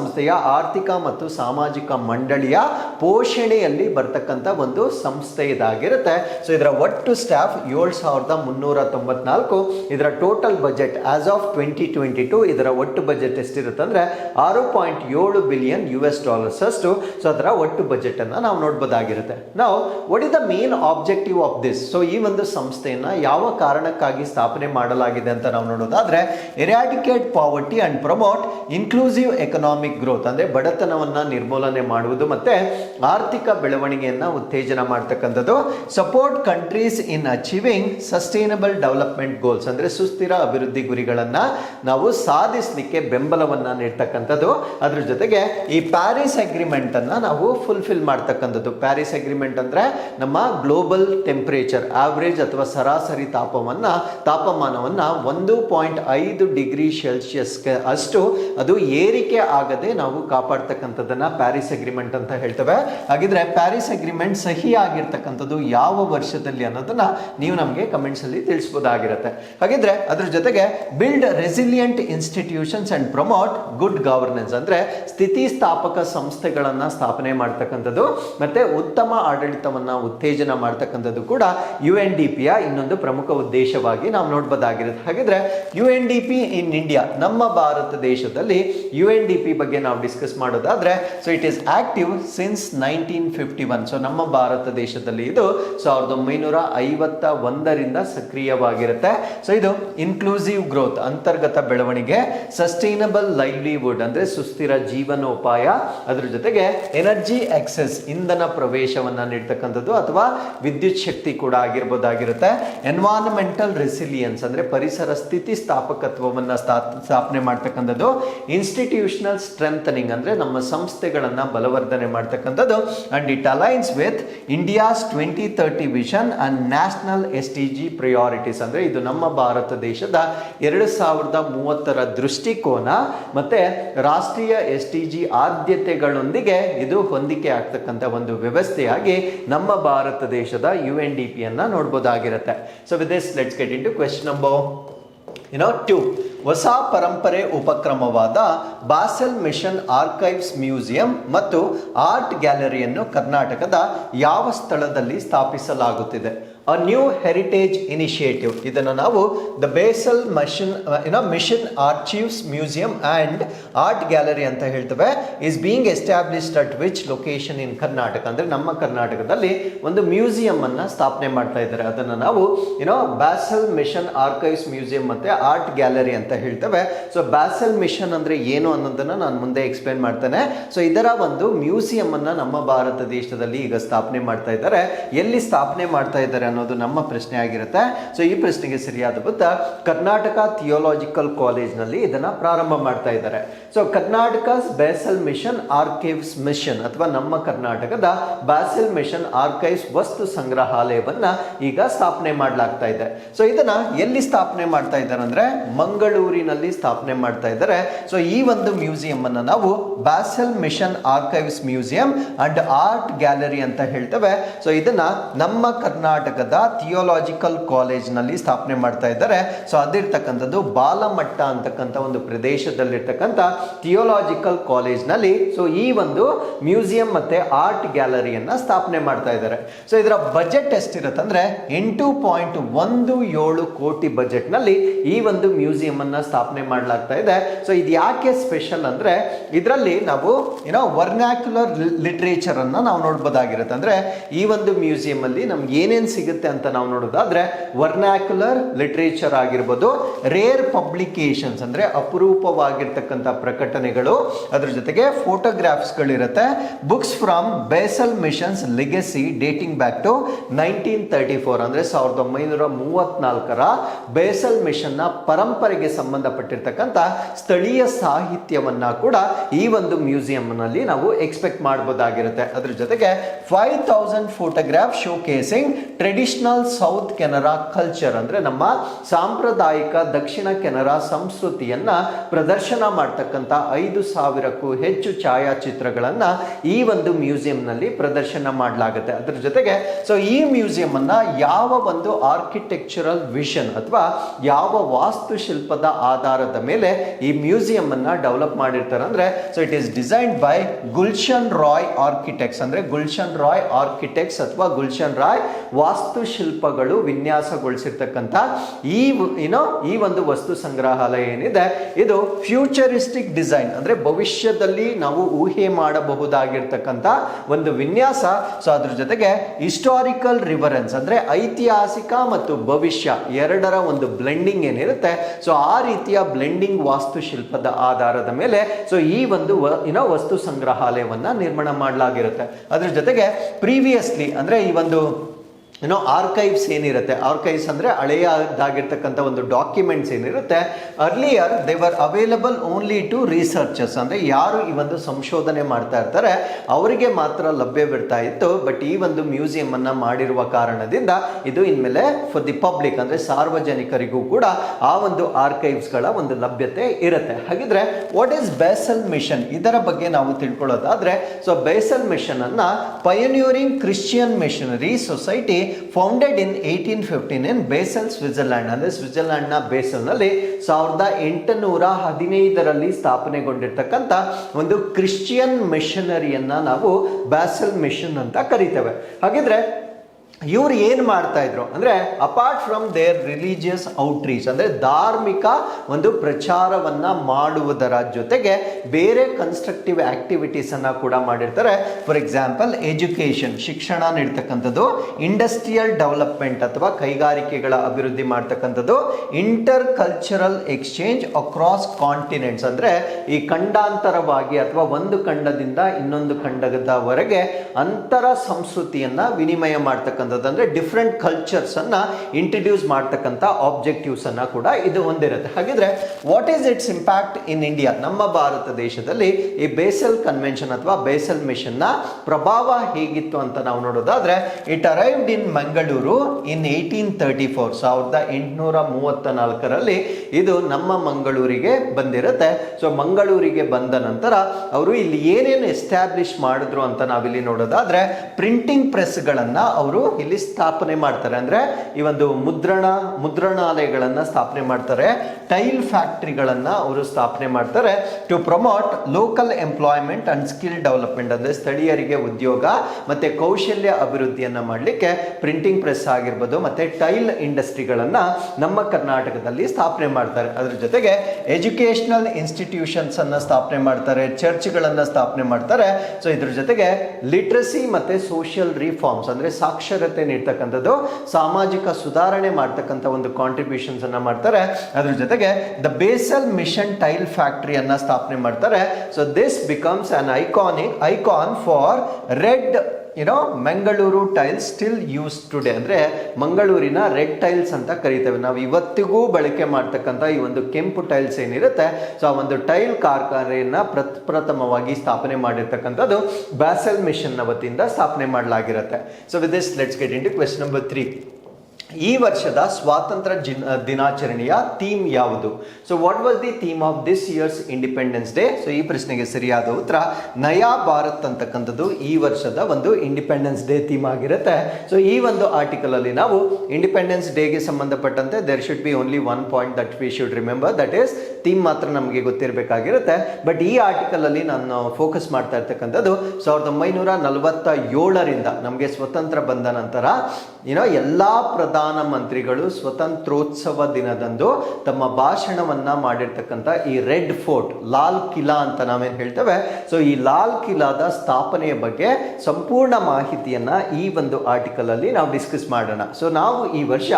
ವಿಶ್ವಸಂಸ್ಥೆಯ ಆರ್ಥಿಕ ಮತ್ತು ಸಾಮಾಜಿಕ ಮಂಡಳಿಯ ಪೋಷಣೆಯಲ್ಲಿ ಬರ್ತಕ್ಕಂಥ ಒಂದು ಸಂಸ್ಥೆ ಇದಾಗಿರುತ್ತೆ ಸೊ ಇದರ ಒಟ್ಟು ಸ್ಟಾಫ್ ಏಳು ಸಾವಿರದ ಮುನ್ನೂರ ತೊಂಬತ್ನಾಲ್ಕು. ಇದರ total budget as of twenty twenty two ಇದರ ಒಟ್ಟು ಬಜೆಟ್ ಎಷ್ಟಿರುತ್ತೆ ಅಂದ್ರೆ ಆರು ಪಾಯಿಂಟ್ ಏಳು ಬಿಲಿಯನ್ ಯು ಎಸ್ ಡಾಲರ್ಸ್ ಅಷ್ಟು. ಸೊ ಅದರ ಒಟ್ಟು ಬಜೆಟ್ ಅನ್ನ ನಾವು ನೋಡ್ಬೋದಾಗಿರುತ್ತೆ. ನಾವು what is the main objective of this so ಈ ಒಂದು ಸಂಸ್ಥೆಯನ್ನ ಯಾವ ಕಾರಣಕ್ಕಾಗಿ ಸ್ಥಾಪನೆ ಮಾಡಲಾಗಿದೆ ಅಂತ ನಾವು ನೋಡೋದಾದ್ರೆ eradicate poverty and promote inclusive economic growth ಅಂದ್ರೆ ಬಡತನವನ್ನ ನಿರ್ಮೂಲನೆ ಮಾಡುವುದು ಮತ್ತೆ ಆರ್ಥಿಕ ಬೆಳವಣಿಗೆಯನ್ನ ಉತ್ತೇಜನ ಮಾಡ್ತಕ್ಕಂಥದ್ದು. Support countries in achieving sustainable development goals ಅಂದ್ರೆ ಸುಸ್ಥಿರ ಅಭಿವೃದ್ಧಿ ಗುರಿಗಳನ್ನ ನಾವು ಸಾಧಿಸಲಿಕ್ಕೆ ಬೆಂಬಲವನ್ನ ನೀಡ್ತಕ್ಕಂಥದ್ದು. ಅದ್ರ ಜೊತೆಗೆ ಈ ಪ್ಯಾರಿಸ್ ಅಗ್ರಿಮೆಂಟ್ ಅನ್ನ ನಾವು ಫುಲ್ಫಿಲ್ ಮಾಡ್ತಕ್ಕಂಥದ್ದು. ಪ್ಯಾರಿಸ್ ಅಗ್ರಿಮೆಂಟ್ ಅಂದ್ರೆ ನಮ್ಮ ಗ್ಲೋಬಲ್ ಟೆಂಪರೇಚರ್ ಆವರೇಜ್ ಅಥವಾ ಸರಾಸರಿ ತಾಪವನ್ನು, ತಾಪಮಾನವನ್ನ ಒಂದು ಪಾಯಿಂಟ್ ಐದು ಡಿಗ್ರಿ ಸೆಲ್ಸಿಯಸ್ಗೆ ಅಷ್ಟು ಅದು ಏರಿಕೆ ಆಗದೆ ನಾವು ಕಾಪಾಡ್ತಕ್ಕಂಥದ್ದನ್ನ ಪ್ಯಾರಿಸ್ ಅಗ್ರಿಮೆಂಟ್ ಅಂತ ಹೇಳ್ತೇವೆ. ಹಾಗಿದ್ರೆ ಪ್ಯಾರಿಸ್ ಅಗ್ರಿಮೆಂಟ್ ಸಹಿ ಆಗಿರ್ತಕ್ಕಂಥದ್ದು ಯಾವ ವರ್ಷದಲ್ಲಿ ಅನ್ನೋದನ್ನ ನೀವು ನಮಗೆ ಕಮೆಂಟ್ಸ್ ಅಲ್ಲಿ ತಿಳಿಸಬಹುದಾಗಿರುತ್ತೆ ಹಾಗಿದ್ರೆ ಅದ್ರ ಜೊತೆಗೆ build resilient institutions and promote good governance ಅಂದ್ರೆ ಸ್ಥಿತಿಸ್ಥಾಪಕ ಸಂಸ್ಥೆಗಳನ್ನ ಸ್ಥಾಪನೆ ಮಾಡ್ತಕ್ಕಂಥದ್ದು, ಮತ್ತೆ ಉತ್ತಮ ಆಡಳಿತವನ್ನ ಉತ್ತೇಜನ ಮಾಡ್ತಕ್ಕಂಥದ್ದು ಕೂಡ ಯು ಎನ್ ಡಿ ಪಿಯ ಇನ್ನೊಂದು ಪ್ರಮುಖ ಉದ್ದೇಶವಾಗಿ ನಾವು ನೋಡ್ಬೋದಾಗಿರುತ್ತೆ. ಹಾಗಿದ್ರೆ U N D P in India ನಮ್ಮ ಭಾರತ ದೇಶದಲ್ಲಿ ಯು ಎನ್ ಡಿ ಪಿ ಬಗ್ಗೆ ನಾವು ಡಿಸ್ಕಸ್ ಮಾಡೋದಾದ್ರೆ so it is active since nineteen fifty one so ನಮ್ಮ ಭಾರತ ದೇಶದಲ್ಲಿ ಇದು ಸಾವಿರದ ಒಂಬೈನೂರ ಐವತ್ತ ಒಂದರಿಂದ ಸಕ್ರಿಯವಾಗಿರುತ್ತೆ. ಸೊ ಇದು ಇನ್ಕ್ಲೂಸಿವ್ ಗ್ರೋತ್ ಅಂತರ್ಗತ ಬೆಳವಣಿಗೆ ಸಸ್ಟೈನಬಲ್ ಲೈವ್ಲಿಹುಡ್ ಅಂದ್ರೆ ಸುಸ್ಥಿರ ಜೀವನೋಪಾಯ. ಅದ್ರ ಜೊತೆಗೆ ಎನರ್ಜಿ ಆಕ್ಸೆಸ್ ಇಂಧನ ಪ್ರವೇಶವನ್ನ ನೀಡ್ತಕ್ಕಂಥದ್ದು ಅಥವಾ ವಿದ್ಯುತ್ ಶಕ್ತಿ ಕೂಡ ಆಗಿರ್ಬೋದಾಗಿರುತ್ತೆ. ಎನ್ವಾರನ್ಮೆಂಟಲ್ ರೆಸಿಲಿಯನ್ಸ್ ಅಂದ್ರೆ ಪರಿಸರ ಸ್ಥಿತಿ ಸ್ಥಾಪಕತ್ವವನ್ನ ಸ್ಥಾಪನೆ ಮಾಡ್ತಕ್ಕಂಥದ್ದು. ಇನ್ಸ್ಟಿಟ್ಯೂಷನಲ್ ಸ್ಟ್ರೆಂಥನಿಂಗ್ ಅಂದರೆ ನಮ್ಮ ಸಂಸ್ಥೆಗಳನ್ನು ಬಲವರ್ಧನೆ ಮಾಡ್ತಕ್ಕಂಥದ್ದು. And it aligns with India's twenty thirty vision and national S T G priorities ಅಂದರೆ ಇದು ನಮ್ಮ ಭಾರತ ದೇಶದ ಎರಡು ಸಾವಿರದ ಮೂವತ್ತರ ದೃಷ್ಟಿಕೋನ ಮತ್ತು ರಾಷ್ಟ್ರೀಯ ಎಸ್ ಟಿ ಜಿ ಆದ್ಯತೆಗಳೊಂದಿಗೆ ಇದು ಹೊಂದಿಕೆ ಆಗ್ತಕ್ಕಂಥ ಒಂದು ವ್ಯವಸ್ಥೆಯಾಗಿ ನಮ್ಮ ಭಾರತ ದೇಶದ ಯು ಎನ್ ಡಿ ಪಿಯನ್ನು ನೋಡ್ಬೋದಾಗಿರುತ್ತೆ. So with this let's get in to question number you know, two. ಹೊಸ ಪರಂಪರೆ ಉಪಕ್ರಮವಾದ ಬಾಸೆಲ್ ಮಿಷನ್ ಆರ್ಕೈವ್ಸ್ ಮ್ಯೂಸಿಯಂ ಮತ್ತು ಆರ್ಟ್ ಗ್ಯಾಲರಿಯನ್ನು ಕರ್ನಾಟಕದ ಯಾವ ಸ್ಥಳದಲ್ಲಿ ಸ್ಥಾಪಿಸಲಾಗುತ್ತಿದೆ? ಅ ನ್ಯೂ ಹೆರಿಟೇಜ್ ಇನಿಷಿಯೇಟಿವ್ ಇದನ್ನು ನಾವು ದ ಬೇಸಲ್ ಮಷನ್ ಏನೋ mission archives museum and art gallery ಅಂತ ಹೇಳ್ತೇವೆ. Is being established at which location in Karnataka ಅಂದರೆ ನಮ್ಮ ಕರ್ನಾಟಕದಲ್ಲಿ ಒಂದು ಮ್ಯೂಸಿಯಂ ಅನ್ನ ಸ್ಥಾಪನೆ ಮಾಡ್ತಾ ಇದ್ದಾರೆ. ಅದನ್ನು ನಾವು ಏನೋ ಬ್ಯಾಸಲ್ ಮಿಷನ್ ಆರ್ಕೈವ್ಸ್ ಮ್ಯೂಸಿಯಂ ಮತ್ತು ಆರ್ಟ್ ಗ್ಯಾಲರಿ ಅಂತ ಹೇಳ್ತೇವೆ. ಸೊ ಬ್ಯಾಸಲ್ ಮಿಷನ್ ಅಂದರೆ ಏನು ಅನ್ನೋದನ್ನು ನಾನು ಮುಂದೆ ಎಕ್ಸ್ಪ್ಲೇನ್ ಮಾಡ್ತೇನೆ. ಸೊ ಇದರ ಒಂದು ಮ್ಯೂಸಿಯಂ ಅನ್ನ ನಮ್ಮ ಭಾರತ ದೇಶದಲ್ಲಿ ಈಗ ಸ್ಥಾಪನೆ ಮಾಡ್ತಾ ಇದ್ದಾರೆ. ಎಲ್ಲಿ ಸ್ಥಾಪನೆ ಮಾಡ್ತಾ ಇದ್ದಾರೆ ಅನ್ನೋದು ನಮ್ಮ ಪ್ರಶ್ನೆ ಆಗಿರುತ್ತೆ. ಸೊ ಈ ಪ್ರಶ್ನೆಗೆ ಸರಿಯಾದ ಉತ್ತರ ಕರ್ನಾಟಕ ಥಿಯೋಲಾಜಿಕಲ್ ಕಾಲೇಜ್ನಲ್ಲಿ ಇದನ್ನ ಪ್ರಾರಂಭ ಮಾಡ್ತಾ ಇದ್ದಾರೆ. So Karnataka Basel mission archives mission ಅಥವಾ ನಮ್ಮ ಕರ್ನಾಟಕದ ಬ್ಯಾಸಲ್ ಮಿಷನ್ ಆರ್ಕೈವ್ಸ್ ವಸ್ತು ಸಂಗ್ರಹಾಲಯವನ್ನ ಈಗ ಸ್ಥಾಪನೆ ಮಾಡಲಾಗ್ತಾ ಇದೆ. ಸೊ ಇದನ್ನ ಎಲ್ಲಿ ಸ್ಥಾಪನೆ ಮಾಡ್ತಾ ಇದ್ದಾರೆ ಅಂದ್ರೆ ಮಂಗಳೂರಿನಲ್ಲಿ ಸ್ಥಾಪನೆ ಮಾಡ್ತಾ ಇದ್ದಾರೆ. ಸೊ ಈ ಒಂದು ಮ್ಯೂಸಿಯಂ ಅನ್ನ ನಾವು Basel mission archives museum and art gallery ಅಂತ ಹೇಳ್ತೇವೆ. ಸೊ ಇದನ್ನ ನಮ್ಮ ಕರ್ನಾಟಕದ ಥಿಯೋಲಾಜಿಕಲ್ ಕಾಲೇಜ್ನಲ್ಲಿ ಸ್ಥಾಪನೆ ಮಾಡ್ತಾ ಇದ್ದಾರೆ. ಸೊ ಅದಿರ್ತಕ್ಕಂಥದ್ದು ಬಾಲಮಟ್ಟ ಅಂತಕ್ಕಂಥ ಒಂದು ಪ್ರದೇಶದಲ್ಲಿರ್ತಕ್ಕಂಥ ಥಿಯೋಲಾಜಿಕಲ್ ಕಾಲೇಜ್ನಲ್ಲಿ ಸೊ ಈ ಒಂದು ಮ್ಯೂಸಿಯಂ ಮತ್ತೆ ಆರ್ಟ್ ಗ್ಯಾಲರಿಯನ್ನ ಸ್ಥಾಪನೆ ಮಾಡ್ತಾ ಇದ್ದಾರೆ. ಸೊ ಇದರ ಬಜೆಟ್ ಎಷ್ಟಿರುತ್ತಂದರೆ ಎಂಟು ಪಾಯಿಂಟ್ ಒಂದು ಏಳು ಕೋಟಿ ಬಜೆಟ್ನಲ್ಲಿ ಈ ಒಂದು ಮ್ಯೂಸಿಯಂ ಅನ್ನ ಸ್ಥಾಪನೆ ಮಾಡಲಾಗ್ತಾ ಇದೆ. ಸೊ ಇದು ಯಾಕೆ ಸ್ಪೆಷಲ್ ಅಂದ್ರೆ, ಇದರಲ್ಲಿ ನಾವು ಏನೋ ವರ್ನ್ಯಾಕ್ಯುಲರ್ ಲಿಟ್ರೇಚರ್ ಅನ್ನ ನಾವು ನೋಡ್ಬೋದಾಗಿರುತ್ತೆ ಅಂದ್ರೆ ಈ ಒಂದು ಮ್ಯೂಸಿಯಂ ಅಲ್ಲಿ ನಮ್ಗೆ ಏನೇನ್ ಸಿಗುತ್ತೆ ಅಂತ ನಾವು ನೋಡೋದಾದ್ರೆ ವರ್ನ್ಯಾಕ್ಯುಲರ್ ಲಿಟ್ರೇಚರ್ ಆಗಿರ್ಬೋದು ರೇರ್ ಪಬ್ಲಿಕೇಶನ್ಸ್ ಅಂದ್ರೆ ಅಪರೂಪವಾಗಿರ್ತಕ್ಕಂಥ ಪ್ರಕಟಣೆಗಳು, ಅದ್ರ ಜೊತೆಗೆ ಫೋಟೋಗ್ರಾಫ್ಸ್ಗಳಿರುತ್ತೆ books from Basel missions legacy dating back to nineteen thirty four ಅಂದ್ರೆ ಸಾವಿರದ ಒಂಬೈನೂರ ಮೂವತ್ತ್ನಾಲ್ಕರ ಬೇಸಲ್ ಮಿಷನ್ನ ಪರಂಪರೆಗೆ ಸಂಬಂಧಪಟ್ಟಿರ್ತಕ್ಕಂಥ ಸ್ಥಳೀಯ ಸಾಹಿತ್ಯವನ್ನ ಕೂಡ ಈ ಒಂದು ಮ್ಯೂಸಿಯಂನಲ್ಲಿ ನಾವು ಎಕ್ಸ್ಪೆಕ್ಟ್ ಮಾಡ್ಬೋದಾಗಿರುತ್ತೆ. ಅದ್ರ ಜೊತೆಗೆ five thousand photograph showcasing traditional South Canara culture ಅಂದರೆ ನಮ್ಮ ಸಾಂಪ್ರದಾಯಿಕ ದಕ್ಷಿಣ ಕೆನರಾ ಸಂಸ್ಕೃತಿಯನ್ನು ಪ್ರದರ್ಶನ ಮಾಡ್ತಕ್ಕಂಥ ಐದು ಸಾವಿರಕ್ಕೂ ಹೆಚ್ಚು ಛಾಯಾಚಿತ್ರಗಳನ್ನು ಈ ಒಂದು ಮ್ಯೂಸಿಯಂನಲ್ಲಿ ಪ್ರದರ್ಶನ ಮಾಡಲಾಗುತ್ತೆ. ಅದ್ರ ಜೊತೆಗೆ ಸೊ ಈ ಮ್ಯೂಸಿಯಮನ್ನು ಯಾವ ಒಂದು ಆರ್ಕಿಟೆಕ್ಚರಲ್ ವಿಷನ್ ಅಥವಾ ಯಾವ ವಾಸ್ತುಶಿಲ್ಪದ ಆಧಾರದ ಮೇಲೆ ಈ ಮ್ಯೂಸಿಯಮನ್ನು ಡೆವಲಪ್ ಮಾಡಿರ್ತಾರೆ ಅಂದರೆ so it is designed by Gulshan Rai architects ಅಂದರೆ ಗುಲ್ಶನ್ ರಾಯ್ ಆರ್ಕಿಟೆಕ್ಟ್ಸ್ ಅಥವಾ ಗುಲ್ಶನ್ ರಾಯ್ ವಾಸ್ತುಶಿಲ್ಪಗಳು ವಿನ್ಯಾಸಗೊಳಿಸಿರ್ತಕ್ಕಂಥ ಈ ಏನೋ ಈ ಒಂದು ವಸ್ತು ಸಂಗ್ರಹಾಲಯ ಏನಿದೆ, ಇದು ಫ್ಯೂಚರಿಸ್ಟಿಕ್ ಡಿಸೈನ್, ಅಂದರೆ ಭವಿಷ್ಯದಲ್ಲಿ ನಾವು ಊಹೆ ಮಾಡಬಹುದಾಗಿರ್ತಕ್ಕಂಥ ಒಂದು ವಿನ್ಯಾಸ. ಸೊ ಅದ್ರ ಜೊತೆಗೆ ಹಿಸ್ಟಾರಿಕಲ್ ರಿವರೆನ್ಸ್ ಅಂದರೆ ಐತಿಹಾಸಿಕ ಮತ್ತು ಭವಿಷ್ಯ ಎರಡರ ಒಂದು ಬ್ಲೆಂಡಿಂಗ್ ಏನಿರುತ್ತೆ. ಸೊ ಆ ರೀತಿಯ ಬ್ಲೆಂಡಿಂಗ್ ವಾಸ್ತುಶಿಲ್ಪದ ಆಧಾರದ ಮೇಲೆ ಸೊ ಈ ಒಂದು ಏನೋ ವಸ್ತು ಸಂಗ್ರಹಾಲಯವನ್ನು ನಿರ್ಮಾಣ ಮಾಡಲಾಗಿರುತ್ತೆ. ಅದ್ರ ಜೊತೆಗೆ ಪ್ರೀವಿಯಸ್ಲಿ ಅಂದರೆ ಈ ಒಂದು ಏನೋ ಆರ್ಕೈವ್ಸ್ ಏನಿರುತ್ತೆ? ಆರ್ಕೈವ್ಸ್ ಅಂದರೆ ಹಳೆಯದಾಗಿರ್ತಕ್ಕಂಥ ಒಂದು ಡಾಕ್ಯುಮೆಂಟ್ಸ್ ಏನಿರುತ್ತೆ. Earlier they were available only to researchers ಅಂದರೆ ಯಾರು ಈ ಒಂದು ಸಂಶೋಧನೆ ಮಾಡ್ತಾ ಇರ್ತಾರೆ, ಅವರಿಗೆ ಮಾತ್ರ ಲಭ್ಯವಿರ್ತಾ ಇತ್ತು. ಬಟ್ ಈ ಒಂದು ಮ್ಯೂಸಿಯಮನ್ನು ಮಾಡಿರುವ ಕಾರಣದಿಂದ ಇದು ಇನ್ಮೇಲೆ ಫಾರ್ ದಿ ಪಬ್ಲಿಕ್ ಅಂದರೆ ಸಾರ್ವಜನಿಕರಿಗೂ ಕೂಡ ಆ ಒಂದು ಆರ್ಕೈವ್ಸ್ಗಳ ಒಂದು ಲಭ್ಯತೆ ಇರುತ್ತೆ. ಹಾಗಿದ್ರೆ ವಾಟ್ ಈಸ್ ಬೇಸಲ್ ಮಿಷನ್ ಇದರ ಬಗ್ಗೆ ನಾವು ತಿಳ್ಕೊಳ್ಳೋದಾದರೆ so Basel ಮಿಷನನ್ನು pioneering Christian missionary society founded in eighteen fifteen in Basel Switzerland ಅಂದರೆ ಸ್ವಿಟ್ಜರ್ಲ್ಯಾಂಡ್ನ ಬೇಸಲ್ನಲ್ಲಿ ಬೇಸಲ್ನಲ್ಲಿ ಸಾವಿರದ ಎಂಟುನೂರ ಹದಿನೈದರಲ್ಲಿ ಸ್ಥಾಪನೆಗೊಂಡಿರ್ತಕ್ಕಂಥ ಒಂದು ಕ್ರಿಶ್ಚಿಯನ್ ಮಿಷನರಿಯನ್ನು ನಾವು ಬ್ಯಾಸಲ್ ಮಿಷನ್ ಅಂತ ಕರಿತೇವೆ. ಹಾಗಿದ್ರೆ ಇವ್ರು ಏನು ಮಾಡ್ತಾ ಇದ್ರು? ಅಂದರೆ apart from their religious outreach ಅಂದರೆ ಧಾರ್ಮಿಕ ಒಂದು ಪ್ರಚಾರವನ್ನು ಮಾಡುವುದರ ಜೊತೆಗೆ ಬೇರೆ ಕನ್ಸ್ಟ್ರಕ್ಟಿವ್ ಆ್ಯಕ್ಟಿವಿಟೀಸನ್ನು ಕೂಡ ಮಾಡಿರ್ತಾರೆ. ಫಾರ್ ಎಕ್ಸಾಂಪಲ್ ಎಜುಕೇಷನ್ ಶಿಕ್ಷಣ ನೀಡ್ತಕ್ಕಂಥದ್ದು ಇಂಡಸ್ಟ್ರಿಯಲ್ ಡೆವಲಪ್ಮೆಂಟ್ ಅಥವಾ ಕೈಗಾರಿಕೆಗಳ ಅಭಿವೃದ್ಧಿ ಮಾಡ್ತಕ್ಕಂಥದ್ದು intercultural exchange across continents ಅಂದರೆ ಈ ಖಂಡಾಂತರವಾಗಿ ಅಥವಾ ಒಂದು ಖಂಡದಿಂದ ಇನ್ನೊಂದು ಖಂಡದವರೆಗೆ ಅಂತರ ಸಂಸ್ಕೃತಿಯನ್ನು ವಿನಿಮಯ ಮಾಡ್ತಕ್ಕಂಥದ್ದು. ಅಂದ್ರೆ ಡಿಫ್ರೆಂಟ್ ಕಲ್ಚರ್ಸನ್ನು ಇಂಟ್ರಡ್ಯೂಸ್ ಮಾಡ್ತಕ್ಕಂಥ ಆಬ್ಜೆಕ್ಟಿವ್ಸ್ ಅನ್ನ ಕೂಡ ಇದು ಹೊಂದಿರುತ್ತೆ ಹಾಗಿದ್ರೆ what is its impact in India ನಮ್ಮ ಭಾರತ ದೇಶದಲ್ಲಿ ಈ ಬೇಸಲ್ ಕನ್ವೆನ್ಷನ್ ಅಥವಾ ಬೇಸಲ್ ಮಿಷನ್ನ ಪ್ರಭಾವ ಹೇಗಿತ್ತು ಅಂತ ನಾವು ನೋಡೋದಾದ್ರೆ it arrived in Mangaluru in eighteen thirty four ಸಾವಿರದ ಎಂಟುನೂರ ಮೂವತ್ತ ನಾಲ್ಕರಲ್ಲಿ ಇದು ನಮ್ಮ ಮಂಗಳೂರಿಗೆ ಬಂದಿರುತ್ತೆ. ಸೊ ಮಂಗಳೂರಿಗೆ ಬಂದ ನಂತರ ಅವರು ಇಲ್ಲಿ ಏನೇನು ಎಸ್ಟಾಬ್ಲಿಷ್ ಮಾಡಿದ್ರು ಅಂತ ನಾವಿಲ್ಲಿ ನೋಡೋದಾದ್ರೆ ಪ್ರಿಂಟಿಂಗ್ ಪ್ರೆಸ್ಗಳನ್ನು ಅವರು ಇಲ್ಲಿ ಸ್ಥಾಪನೆ ಮಾಡ್ತಾರೆ. ಅಂದ್ರೆ ಈ ಒಂದು ಮುದ್ರಣ, ಮುದ್ರಣಾಲಯಗಳನ್ನ ಸ್ಥಾಪನೆ ಮಾಡ್ತಾರೆ. ಟೈಲ್ ಫ್ಯಾಕ್ಟರಿಗಳನ್ನ ಅವರು ಸ್ಥಾಪನೆ ಮಾಡ್ತಾರೆ. To promote local employment and skill development ಅಂದ್ರೆ ಸ್ಥಳೀಯರಿಗೆ ಉದ್ಯೋಗ ಮತ್ತೆ ಕೌಶಲ್ಯ ಅಭಿವೃದ್ಧಿಯನ್ನ ಮಾಡಲಿಕ್ಕೆ ಪ್ರಿಂಟಿಂಗ್ ಪ್ರೆಸ್ ಆಗಿರ್ಬೋದು ಮತ್ತೆ ಟೈಲ್ ಇಂಡಸ್ಟ್ರಿಗಳನ್ನ ನಮ್ಮ ಕರ್ನಾಟಕದಲ್ಲಿ ಸ್ಥಾಪನೆ ಮಾಡ್ತಾರೆ. ಅದ್ರ ಜೊತೆಗೆ ಎಜುಕೇಶನಲ್ ಇನ್ಸ್ಟಿಟ್ಯೂಷನ್ಸ್ ಅನ್ನ ಸ್ಥಾಪನೆ ಮಾಡ್ತಾರೆ, ಚರ್ಚ್ಗಳನ್ನ ಸ್ಥಾಪನೆ ಮಾಡ್ತಾರೆ. ಸೊ ಇದ್ರ ಜೊತೆಗೆ ಲಿಟ್ರಸಿ ಮತ್ತೆ ಸೋಷಿಯಲ್ ರಿಫಾರ್ಮ್ಸ್ ಅಂದ್ರೆ ಸಾಕ್ಷರತೆ ನೀಡ್ತಕ್ಕಂಥದ್ದು, ಸಾಮಾಜಿಕ ಸುಧಾರಣೆ ಮಾಡ್ತಕ್ಕಂಥ ಒಂದು ಕಾಂಟ್ರಿಬ್ಯೂಷನ್ಸ್ ಅನ್ನ ಮಾಡ್ತಾರೆ. ಅದ್ರ ಜೊತೆಗೆ ದ ಬೇಸಲ್ ಮಿಷನ್ ಟೈಲ್ ಫ್ಯಾಕ್ಟರಿಯನ್ನ ಸ್ಥಾಪನೆ ಮಾಡ್ತಾರೆ. So this becomes an iconic icon for red you know Mangaluru tiles still use today ಅಂದರೆ ಮಂಗಳೂರಿನ ರೆಡ್ ಟೈಲ್ಸ್ ಅಂತ ಕರಿತೇವೆ. ನಾವು ಇವತ್ತಿಗೂ ಬಳಕೆ ಮಾಡ್ತಕ್ಕಂಥ ಈ ಒಂದು ಕೆಂಪು ಟೈಲ್ಸ್ ಏನಿರುತ್ತೆ, ಸೊ ಆ ಒಂದು ಟೈಲ್ ಕಾರ್ಖಾನೆಯನ್ನು ಪ್ರಪ್ರಥಮವಾಗಿ ಸ್ಥಾಪನೆ ಮಾಡಿರ್ತಕ್ಕಂಥದ್ದು ಬ್ಯಾಸೆಲ್ ಮಿಷನ್ನ ವತಿಯಿಂದ ಸ್ಥಾಪನೆ ಮಾಡಲಾಗಿರುತ್ತೆ. So with this let's get into question number three ಈ ವರ್ಷದ ಸ್ವಾತಂತ್ರ್ಯ ಜಿನ್ ದಿನಾಚರಣೆಯ ಥೀಮ್ ಯಾವುದು? So what was the theme of this year's Independence Day so ಈ ಪ್ರಶ್ನೆಗೆ ಸರಿಯಾದ ಉತ್ತರ, ನಯಾ ಭಾರತ್ ಅಂತಕ್ಕಂಥದ್ದು ಈ ವರ್ಷದ ಒಂದು ಇಂಡಿಪೆಂಡೆನ್ಸ್ ಡೇ ಥೀಮ್ ಆಗಿರುತ್ತೆ. ಸೊ ಈ ಒಂದು ಆರ್ಟಿಕಲ್ ಅಲ್ಲಿ ನಾವು ಇಂಡಿಪೆಂಡೆನ್ಸ್ ಡೇಗೆ ಸಂಬಂಧಪಟ್ಟಂತೆ there should be only one point that we should remember that is theme ಮಾತ್ರ ನಮಗೆ ಗೊತ್ತಿರಬೇಕಾಗಿರುತ್ತೆ. ಬಟ್ ಈ ಆರ್ಟಿಕಲ್ ಅಲ್ಲಿ ನಾನು ಫೋಕಸ್ ಮಾಡ್ತಾ ಇರ್ತಕ್ಕಂಥದ್ದು ಸಾವಿರದ ಒಂಬೈನೂರ ನಲವತ್ತ ಏಳರಿಂದ ನಮಗೆ ಸ್ವತಂತ್ರ ಬಂದ ನಂತರ ಏನೋ ಎಲ್ಲ ಪ್ರಧಾನ ಮಂತ್ರಿಗಳು ಸ್ವತಂತ್ರೋತ್ಸವ ದಿನದಂದು ತಮ್ಮ ಭಾಷಣವನ್ನ ಮಾಡಿರ್ತಕ್ಕಂಥ ಈ ರೆಡ್ ಫೋರ್ಟ್, ಲಾಲ್ ಕಿಲಾ ಅಂತ ನಾವೇನು ಹೇಳ್ತೇವೆ? ಸೊ ಈ ಲಾಲ್ ಕಿಲಾದ ಸ್ಥಾಪನೆಯ ಬಗ್ಗೆ ಸಂಪೂರ್ಣ ಮಾಹಿತಿಯನ್ನ ಈ ಒಂದು ಆರ್ಟಿಕಲ್ ಅಲ್ಲಿ ನಾವು ಡಿಸ್ಕಸ್ ಮಾಡೋಣ. ಸೊ ನಾವು ಈ ವರ್ಷ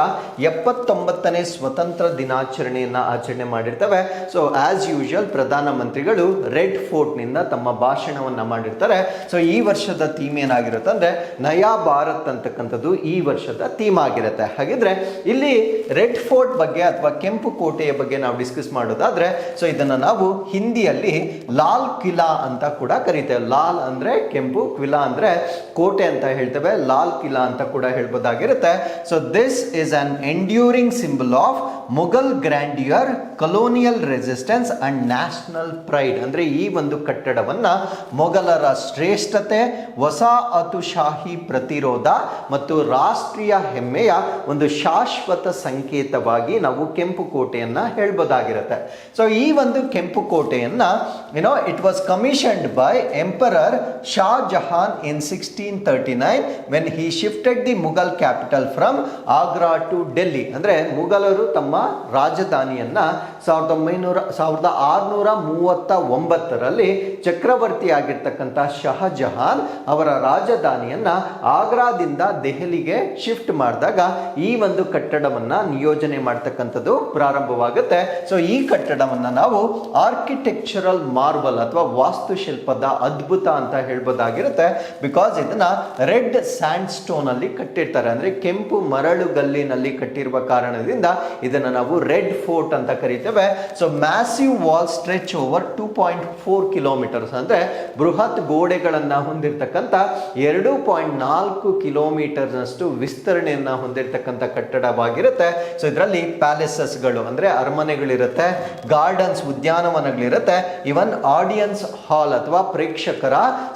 ಎಪ್ಪತ್ತೊಂಬತ್ತನೇ ಸ್ವತಂತ್ರ ದಿನಾಚರಣೆಯನ್ನ ಆಚರಣೆ ಮಾಡಿರ್ತೇವೆ. ಸೊ ಆಸ್ ಯೂಶುವಲ್ ಪ್ರಧಾನ ಮಂತ್ರಿಗಳು ರೆಡ್ ಫೋರ್ಟ್ನಿಂದ ತಮ್ಮ ಭಾಷಣವನ್ನ ಮಾಡಿರ್ತಾರೆ. ಸೊ ಈ ವರ್ಷದ ಥೀಮ್ ಏನಾಗಿರುತ್ತೆ ಅಂದ್ರೆ ನಯಾ ಭಾರತ್ ಅಂತಕ್ಕಂಥದ್ದು ಈ ವರ್ಷದ ಥೀಮ್ ಆಗಿರುತ್ತೆ. ಹಾಗಿದ್ರೆ ಇಲ್ಲಿ ರೆಡ್ ಫೋರ್ಟ್ ಬಗ್ಗೆ ಅಥವಾ ಕೆಂಪು ಕೋಟೆಯ ಬಗ್ಗೆ ನಾವು ಡಿಸ್ಕಸ್ ಮಾಡೋದಾದ್ರೆ ಸೊ ಇದನ್ನ ನಾವು ಹಿಂದಿಯಲ್ಲಿ ಲಾಲ್ ಕಿಲಾ ಅಂತ ಕೂಡ ಕರಿತೇವೆ. ಲಾಲ್ ಅಂದ್ರೆ ಕೆಂಪು, ಕ್ವಿಲಾ ಅಂದ್ರೆ ಕೋಟೆ ಅಂತ ಹೇಳ್ತೇವೆ. ಲಾಲ್ ಕಿಲಾ ಅಂತ ಕೂಡ ಹೇಳ್ಬೋದಾಗಿರುತ್ತೆ. So this is an enduring symbol of Mughal grandeur colonial resistance and national pride ಅಂದ್ರೆ ಈ ಒಂದು ಕಟ್ಟಡವನ್ನ ಮೊಘಲರ ಶ್ರೇಷ್ಠತೆ, ವಸಾಹತುಶಾಹಿ ಪ್ರತಿರೋಧ ಮತ್ತು ರಾಷ್ಟ್ರೀಯ ಹೆಮ್ಮೆಯ ಒಂದು ಶಾಶ್ವತ ಸಂಕೇತವಾಗಿ ನಾವು ಕೆಂಪು ಕೋಟೆಯನ್ನು ಹೇಳ್ಬೋದಾಗಿರುತ್ತೆ. ಸೊ ಈ ಒಂದು ಕೆಂಪು ಕೋಟೆಯನ್ನು you know it was commissioned by emperor Shah Jahan in sixteen thirty nine when he shifted the Mughal capital from Agra to Delhi ಅಂದ್ರೆ ಮುಘಲರು ತಮ್ಮ ರಾಜಧಾನಿಯನ್ನ ಸಾವಿರದ ಒಂಬೈನೂರ, ಸಾವಿರದ ಆರುನೂರ ಮೂವತ್ತ ಒಂಬತ್ತರಲ್ಲಿ ಚಕ್ರವರ್ತಿಯಾಗಿರ್ತಕ್ಕಂಥ ಶಹಜಹಾನ್ ಅವರ ರಾಜಧಾನಿಯನ್ನ ಆಗ್ರಾದಿಂದ ದೆಹಲಿಗೆ ಶಿಫ್ಟ್ ಮಾಡಿದಾಗ ಈ ಒಂದು ಕಟ್ಟಡವನ್ನ ನಿಯೋಜನೆ ಮಾಡ್ತಕ್ಕಂಥದ್ದು ಪ್ರಾರಂಭವಾಗುತ್ತೆ. ಸೊ ಈ ಕಟ್ಟಡವನ್ನ ನಾವು ಆರ್ಕಿಟೆಕ್ಚರಲ್ ಮಾರ್ಬಲ್ ಅಥವಾ ವಾಸ್ತುಶಿಲ್ಪದ ಅದ್ಭುತ ಅಂತ ಹೇಳ್ಬೋದಾಗಿರುತ್ತೆ. ಬಿಕಾಸ್ ಇದನ್ನ ರೆಡ್ ಸ್ಯಾಂಡ್ ಸ್ಟೋನ್ ಅಲ್ಲಿ ಕಟ್ಟಿರ್ತಾರೆ. ಅಂದ್ರೆ ಕೆಂಪು ಮರಳುಗಲ್ಲಿನಲ್ಲಿ ಕಟ್ಟಿರುವ ಕಾರಣದಿಂದ ಇದನ್ನ ನಾವು ರೆಡ್ ಫೋರ್ಟ್ ಅಂತ ಕರಿತೇವೆ. So massive wall stretch over two point four kilometres ಅಂದ್ರೆ ಬೃಹತ್ ಗೋಡೆಗಳನ್ನ ಹೊಂದಿರತಕ್ಕಂಥ ಎರಡು ಪಾಯಿಂಟ್ ನಾಲ್ಕು ಕಿಲೋಮೀಟರ್ನಷ್ಟು ವಿಸ್ತರಣೆಯನ್ನ ಹೊಂದಿರತಕ್ಕಂಥ ಕಟ್ಟಡವಾಗಿರುತ್ತೆ. ಸೊ ಇದರಲ್ಲಿ ಪ್ಯಾಲೇಸಸ್ಗಳು ಅಂದ್ರೆ ಅರಮನೆಗಳಿರುತ್ತೆ, ಗಾರ್ಡನ್ಸ್ ಉದ್ಯಾನವನಗಳಿರುತ್ತೆ. ಇವನ್ ಆಡಿಯನ್ಸ್ ಹಾಲ್ ಅಥವಾ ಪ್ರೇಕ್ಷಕರ